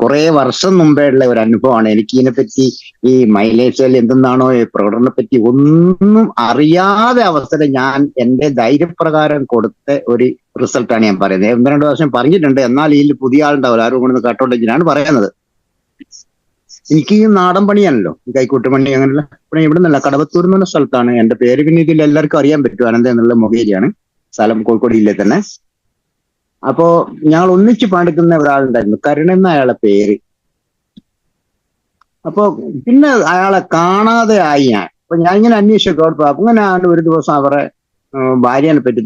കുറെ വർഷം മുമ്പേ ഉള്ള ഒരു അനുഭവമാണ്. എനിക്ക് ഇതിനെപ്പറ്റി ഈ മൈലേജ് എന്തെന്നാണോ പ്രകടനത്തെ പറ്റി ഒന്നും അറിയാതെ അവസരം ഞാൻ എന്റെ ധൈര്യപ്രകാരം കൊടുത്ത ഒരു റിസൾട്ടാണ് ഞാൻ പറയുന്നത്. ഒന്ന് രണ്ട് വർഷം പറഞ്ഞിട്ടുണ്ട്. എന്നാൽ ഇതിൽ പുതിയ ആളുണ്ടാവില്ല ആരും കൊണ്ടൊന്ന് കേട്ടോണ്ടെങ്കിലാണ് പറയുന്നത്. എനിക്ക് ഈ നാടൻ പണിയാണല്ലോ. ഈ കൈക്കൂട്ട് പണി അങ്ങനെയുള്ള പണി ഇവിടെ നിന്നല്ല കടവത്തൂർ എന്ന് പറഞ്ഞ സ്ഥലത്താണ്. എന്റെ പേര് പിന്നെ ഇതിൽ എല്ലാവർക്കും അറിയാൻ പറ്റും. അനന്ത എന്നുള്ള മൊബൈലിയാണ് സ്ഥലം കോഴിക്കോട് ജില്ലയിൽ തന്നെ. അപ്പോ ഞങ്ങൾ ഒന്നിച്ച് പണിക്കുന്ന ഒരാളുണ്ടായിരുന്നു. കരുണ എന്ന അയാളെ പേര്. അപ്പോ പിന്നെ അയാളെ കാണാതെ ആയി ഞാൻ. അപ്പൊ ഞാൻ ഇങ്ങനെ അന്വേഷിച്ചു അപ്പൊ അങ്ങനെ ആണ് ഒരു ദിവസം അവരെ ഭാര്യനെ പറ്റി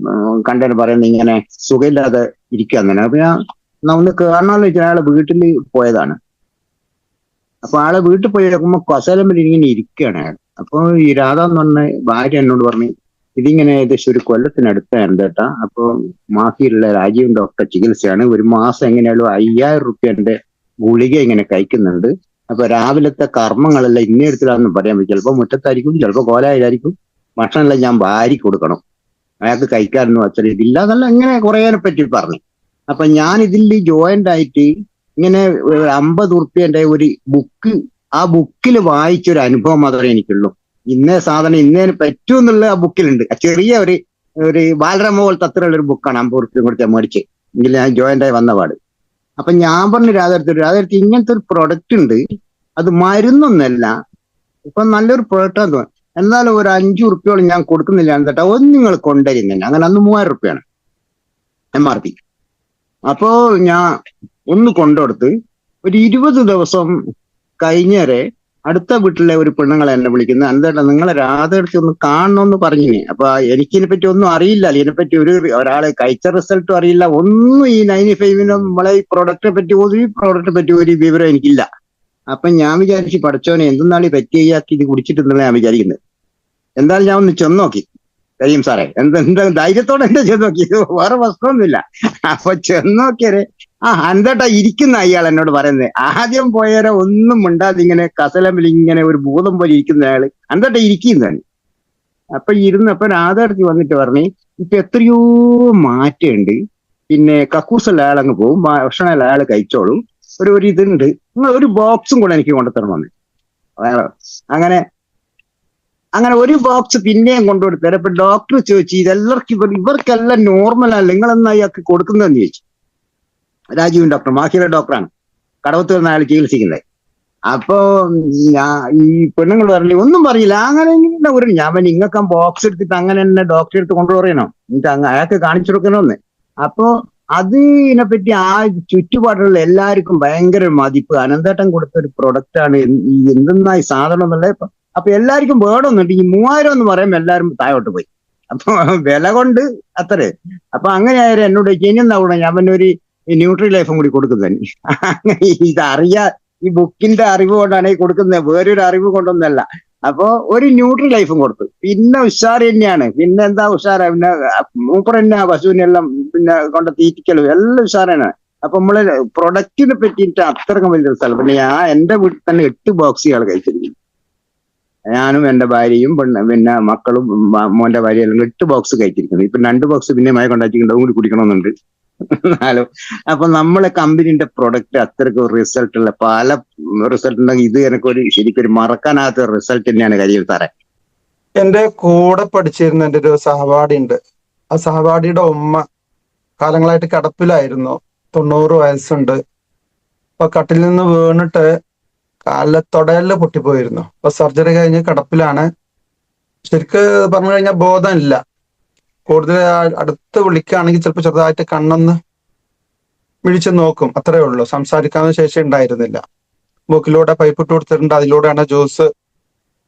കണ്ടതിന് പറയുന്നത് ഇങ്ങനെ സുഖമില്ലാതെ അങ്ങനെ. അപ്പൊ ഞാൻ ഒന്ന് കാണാന്ന് വെച്ചാൽ അയാളെ വീട്ടിൽ പോയതാണ്. അപ്പൊ ആളെ വീട്ടിൽ പോയി നോക്കുമ്പോ കൊസലമ്പിൽ ഇങ്ങനെ ഇരിക്കുകയാണ് അയാൾ. അപ്പൊ ഈ രാധ എന്ന് പറഞ്ഞ ഭാര്യ എന്നോട് പറഞ്ഞു ഇതിങ്ങനെ ഏകദേശം ഒരു കൊല്ലത്തിനടുത്തായിരുന്നു കേട്ടാ. അപ്പൊ മാഫിയുള്ള രാജീവ് ഡോക്ടർ ചികിത്സയാണ്. ഒരു മാസം എങ്ങനെയാലും അയ്യായിരം റുപ്യന്റെ ഗുളിക ഇങ്ങനെ കഴിക്കുന്നുണ്ട്. അപ്പൊ രാവിലത്തെ കർമ്മങ്ങളെല്ലാം ഇന്ന എടുത്തില്ലാന്ന് പറയാൻ പറ്റും ചിലപ്പോ മുറ്റത്തായിരിക്കും ചിലപ്പോ കോലായിലായിരിക്കും. ഭക്ഷണമെല്ലാം ഞാൻ വാരി കൊടുക്കണം. അയാൾക്ക് കഴിക്കാറെന്ന് വെച്ചാൽ ഇതില്ല. അതല്ല ഇങ്ങനെ കുറേനെ പറ്റി പറഞ്ഞു. അപ്പൊ ഞാൻ ഇതിൽ ജോയിന്റ് ആയിട്ട് ഇങ്ങനെ ഒരു അമ്പത് ഉറുപ്പ്യന്റെ ഒരു ബുക്ക് ആ ബുക്കിൽ വായിച്ചൊരു അനുഭവം മാത്രമേ എനിക്കുള്ളൂ. ഇന്നേ സാധനം ഇന്നേന് പറ്റൂ എന്നുള്ള ആ ബുക്കിലുണ്ട്. ചെറിയ ഒരു ഒരു ബാലരമ പോലത്തെ അത്രയുള്ള ഒരു ബുക്കാണ് അമ്പത് റുപ്യ കൊടുത്ത് മേടിച്ച്. എങ്കിൽ ഞാൻ ജോയിന്റ് ആയി വന്ന പാട്. അപ്പൊ ഞാൻ പറഞ്ഞു രാധാരത്തി രാധാരത്തി ഇങ്ങനത്തെ ഒരു പ്രൊഡക്റ്റ് ഉണ്ട്. അത് മരുന്നൊന്നല്ല. ഇപ്പൊ നല്ലൊരു പ്രൊഡക്റ്റാന്ന് തോന്നുന്നു. എന്നാലും ഒരു അഞ്ചു ഉറുപ്പ്യോളം ഞാൻ കൊടുക്കുന്നില്ല എന്നിട്ട് ഒന്ന് നിങ്ങൾ കൊണ്ടുവരുന്നില്ല അങ്ങനെ അന്ന് മൂവായിരം ഉറുപ്പ്യാണ്. എം ആർ പി അപ്പോ ഞാൻ ഒന്ന് കൊണ്ടുകൊടുത്ത് ഒരു ഇരുപത് ദിവസം കഴിഞ്ഞേരെ അടുത്ത വീട്ടിലെ ഒരു പെണ്ണുങ്ങളെ എന്നെ വിളിക്കുന്നത്. എന്താ നിങ്ങളെ രാധയെടുത്ത് ഒന്ന് കാണണമെന്ന് പറഞ്ഞിനി. അപ്പൊ എനിക്ക് പറ്റി ഒന്നും അറിയില്ല. ഇതിനെപ്പറ്റി ഒരു ഒരാളെ കഴിച്ച റിസൾട്ടും അറിയില്ല. ഒന്നും ഈ നയന്റി ഫൈവിനും നമ്മളെ ഈ പ്രോഡക്റ്റിനെ പറ്റി ഒരു പ്രോഡക്റ്റിനെ പറ്റി ഒരു വിവരം എനിക്കില്ല. അപ്പൊ ഞാൻ വിചാരിച്ചു പഠിച്ചോനെ എന്തെന്നാളി പറ്റിയാക്കി ഇത് കുടിച്ചിട്ടുണ്ടെന്ന് ഞാൻ വിചാരിക്കുന്നത് എന്തായാലും ഞാൻ ഒന്ന് ചെന്ന് നോക്കി. കഴിയും സാറേ എന്താ ധൈര്യത്തോടെ എന്താ ചെന്ന് നോക്കി. വേറെ വസ്ത്രമൊന്നുമില്ല അപ്പൊ ചെന്ന് നോക്കിയാൽ ആ എന്തേട്ടാ ഇരിക്കുന്ന അയാൾ എന്നോട് പറയുന്നത്? ആദ്യം പോയവരെ ഒന്നും മിണ്ടാതെ ഇങ്ങനെ കസലമ്പിൽ ഇങ്ങനെ ഒരു ഭൂതം പോലെ ഇരിക്കുന്ന അയാൾ. എന്തേട്ടാ ഇരിക്കുന്നതാണ് അപ്പൊ ഇരുന്നപ്പോ രാധാർത്ഥി വന്നിട്ട് പറഞ്ഞു ഇപ്പൊ എത്രയോ മാറ്റമുണ്ട്. പിന്നെ കക്കൂസുള്ള ആളങ്ങ് പോകും ഭക്ഷണം അയാൾ കഴിച്ചോളും. ഒരു ഒരു ഇതുണ്ട്. നിങ്ങൾ ഒരു ബോക്സും കൂടെ എനിക്ക് കൊണ്ടുതരണമെന്ന് അയാൾ അങ്ങനെ അങ്ങനെ ഒരു ബോക്സ് പിന്നെയും കൊണ്ടുകൊടുത്തരാം അപ്പൊ ഡോക്ടർ ചോദിച്ചു ഇതെല്ലാവർക്കും ഇവർ ഇവർക്കെല്ലാം നിങ്ങൾ നിങ്ങളെന്നാ ഇയാൾക്ക് കൊടുക്കുന്നതെന്ന് ചോദിച്ചു. രാജീവൻ ഡോക്ടർ മാഹിയുടെ ഡോക്ടറാണ് കടവത്തൂർ അയാൾ ചികിത്സിക്കുന്നത്. അപ്പോ ഈ പെണ്ണുങ്ങൾ പറഞ്ഞു ഒന്നും പറയില്ല അങ്ങനെ ഇങ്ങനെ ഒരു ഞാൻ പറഞ്ഞു ഇങ്ങക്ക ബോക്സ് എടുത്തിട്ട് അങ്ങനെ തന്നെ ഡോക്ടറെ അടുത്ത് കൊണ്ടുപോകണോ എന്നിട്ട് അങ്ങ് അയാൾക്ക് കാണിച്ചു കൊടുക്കണമെന്ന്. അപ്പോ അതിനെ പറ്റി ആ ചുറ്റുപാടുള്ള എല്ലാവർക്കും ഭയങ്കര മതിപ്പ്. അനന്തേട്ടം കൊടുത്ത ഒരു പ്രൊഡക്റ്റ് ആണ്. ഈ എന്തെന്നാ ഈ സാധനം എന്നുള്ളത് അപ്പൊ എല്ലാവർക്കും വേണമെന്നുണ്ട് ഈ മൂവായിരം എന്ന് പറയുമ്പോൾ എല്ലാവരും താഴോട്ട് പോയി. അപ്പൊ വില കൊണ്ട് അത്രേ. അപ്പൊ അങ്ങനെ ആയാലും എന്നോട് ചെയ്യുന്ന ഗുണം ഞാൻ പിന്നെ ഒരു ന്യൂട്രി ലൈഫും കൂടി കൊടുക്കുന്നത്. ഇതറിയാ ഈ ബുക്കിന്റെ അറിവ് കൊണ്ടാണ് ഈ കൊടുക്കുന്നത്. വേറൊരു അറിവ് കൊണ്ടൊന്നല്ല. അപ്പോ ഒരു ന്യൂട്രി ലൈഫും കൊടുത്തു. പിന്നെ ഉഷാർ തന്നെയാണ്. പിന്നെ എന്താ ഉഷാര പിന്നെ മൂപ്പർ തന്നെ പശുവിനെല്ലാം പിന്നെ കൊണ്ട് തീറ്റിക്കലും. എല്ലാം ഉഷാറാണ്. അപ്പൊ നമ്മൾ പ്രൊഡക്റ്റിനെ പറ്റിയിട്ട് അത്രക്കും വലിയൊരു സ്ഥലം. പിന്നെ ഞാൻ എന്റെ വീട്ടിൽ തന്നെ എട്ട് ബോക്സുകൾ കഴിച്ചിരിക്കുന്നു. ഞാനും എന്റെ ഭാര്യയും പെണ്ണ് പിന്നെ മക്കളും മോന്റെ ഭാര്യയും എട്ട് ബോക്സ് കഴിച്ചിരിക്കുന്നു. ഇപ്പൊ രണ്ട് ബോക്സ് പിന്നെ മയ കൊണ്ടാക്കി കൂടി കുടിക്കണമെന്നുണ്ട്. എന്നാലും അപ്പൊ നമ്മളെ കമ്പനിന്റെ പ്രൊഡക്റ്റ് അത്രയ്ക്ക് റിസൾട്ട് ഉള്ള പല റിസൾട്ട് ഉണ്ടെങ്കിൽ ഇത് എനിക്കൊരു ശരിക്കൊരു മറക്കാനാകാത്ത റിസൾട്ട് തന്നെയാണ് കയ്യിൽ തരാൻ. എന്റെ കൂടെ പഠിച്ചിരുന്ന എന്റെ ഒരു സഹപാഠി ഉണ്ട് ആ സഹപാഠിയുടെ ഉമ്മ കാലങ്ങളായിട്ട് കിടപ്പിലായിരുന്നു. തൊണ്ണൂറ് വയസ്സുണ്ട്. അപ്പൊ കട്ടിൽ നിന്ന് വീണിട്ട് കാലിലെ തൊടയൽ പൊട്ടിപ്പോയിരുന്നു. അപ്പൊ സർജറി കഴിഞ്ഞ് കടപ്പിലാണ്. ശരിക്ക് പറഞ്ഞു കഴിഞ്ഞാൽ ബോധമില്ല. കൂടുതൽ അടുത്ത് വിളിക്കുകയാണെങ്കിൽ ചിലപ്പോൾ ചെറുതായിട്ട് കണ്ണൊന്ന് മിഴിച്ച് നോക്കും. അത്രേ ഉള്ളൂ. സംസാരിക്കാവുന്ന ശേഷി ഉണ്ടായിരുന്നില്ല. മൂക്കിലൂടെ പൈപ്പ് ഇട്ട് കൊടുത്തിട്ടുണ്ട്. അതിലൂടെയാണ് ജ്യൂസ്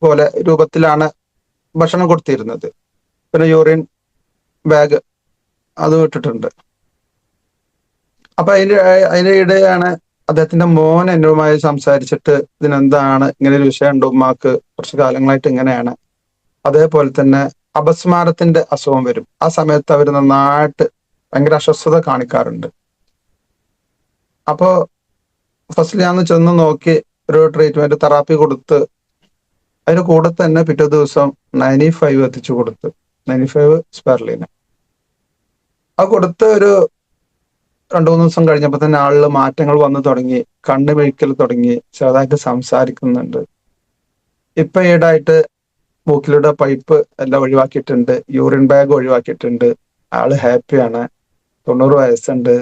പോലെ രൂപത്തിലാണ് ഭക്ഷണം കൊടുത്തിരുന്നത്. പിന്നെ യൂറിൻ ബാഗ് അതും ഇട്ടിട്ടുണ്ട്. അപ്പൊ അതിന്റെ അതിന്റെ ഇടയാണ് അദ്ദേഹത്തിന്റെ മോൻ എന്നോടുമായി സംസാരിച്ചിട്ട് ഇതിനെന്താണ് ഇങ്ങനെ ഒരു വിഷയം ഉണ്ട് ഉമ്മാക്ക് കുറച്ച് കാലങ്ങളായിട്ട് ഇങ്ങനെയാണ്. അതേപോലെ തന്നെ അപസ്മാരത്തിന്റെ അസുഖം വരും. ആ സമയത്ത് അവർ നന്നായിട്ട് ഭയങ്കര അസ്വസ്ഥത കാണിക്കാറുണ്ട്. അപ്പോ ഫസ്റ്റ് ഞാൻ ചെന്ന് നോക്കി ഒരു ട്രീറ്റ്മെന്റ് തെറാപ്പി കൊടുത്ത് അതിന് കൂടെ തന്നെ പിറ്റേ ദിവസം നയന്റി ഫൈവ് എത്തിച്ചു കൊടുത്ത്. നയന്റി ഫൈവ് സ്പെർലിന് ആ കൊടുത്ത് ഒരു രണ്ടു മൂന്ന് ദിവസം കഴിഞ്ഞപ്പോൾ തന്നെ ആളിൽ മാറ്റങ്ങൾ വന്നു തുടങ്ങി. കണ്ണ് മെഴിക്കൽ തുടങ്ങി. ചെറുതായിട്ട് സംസാരിക്കുന്നുണ്ട്. ഇപ്പൊ ഈടായിട്ട് മൂക്കിലൂടെ പൈപ്പ് എല്ലാം ഒഴിവാക്കിയിട്ടുണ്ട് യൂറിൻ ബാഗ് ഒഴിവാക്കിയിട്ടുണ്ട് ആൾ ഹാപ്പിയാണ് തൊണ്ണൂറ് വയസ്സുണ്ട്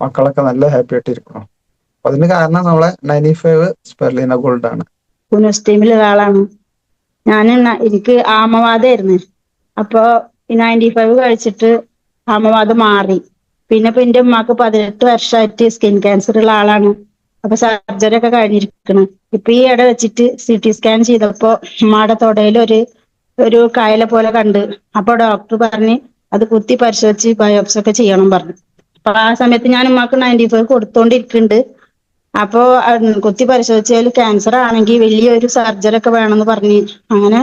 മക്കളൊക്കെ നല്ല ഹാപ്പി ആയിട്ടിരിക്കണം അപ്പൊ അതിന് കാരണം നമ്മളെ നയന്റി ഫൈവ് സ്പെർലിന ഗോൾഡ് ആണ് ഒരാളാണ്. ഞാൻ എനിക്ക് ആമവാദമായിരുന്നു അപ്പൊ നയന്റി ഫൈവ് കഴിച്ചിട്ട് ആമവാദം മാറി. പിന്നെ ഇപ്പൊ എന്റെ ഉമ്മാക്ക് പതിനെട്ട് വർഷമായിട്ട് സ്കിൻ ക്യാൻസർ ഉള്ള ആളാണ്. അപ്പൊ സർജറി ഒക്കെ കഴിഞ്ഞിരിക്കണം. ഇപ്പൊ ഈ ഇട വെച്ചിട്ട് സി ടി സ്കാൻ ചെയ്തപ്പോ ഉമ്മയുടെ തൊടയിൽ ഒരു ഒരു കായല പോലെ കണ്ട്. അപ്പൊ ഡോക്ടർ പറഞ്ഞ് അത് കുത്തി പരിശോധിച്ച് ബയോപ്സി ഒക്കെ ചെയ്യണം പറഞ്ഞു. അപ്പൊ ആ സമയത്ത് ഞാൻ ഉമ്മാക്ക് നയന്റി ഫൈവ് കൊടുത്തോണ്ടിരിക്കുന്നുണ്ട് അപ്പോ കുത്തി പരിശോധിച്ചാൽ ക്യാൻസർ ആണെങ്കിൽ വലിയൊരു സർജറി ഒക്കെ വേണമെന്ന് പറഞ്ഞ്. അങ്ങനെ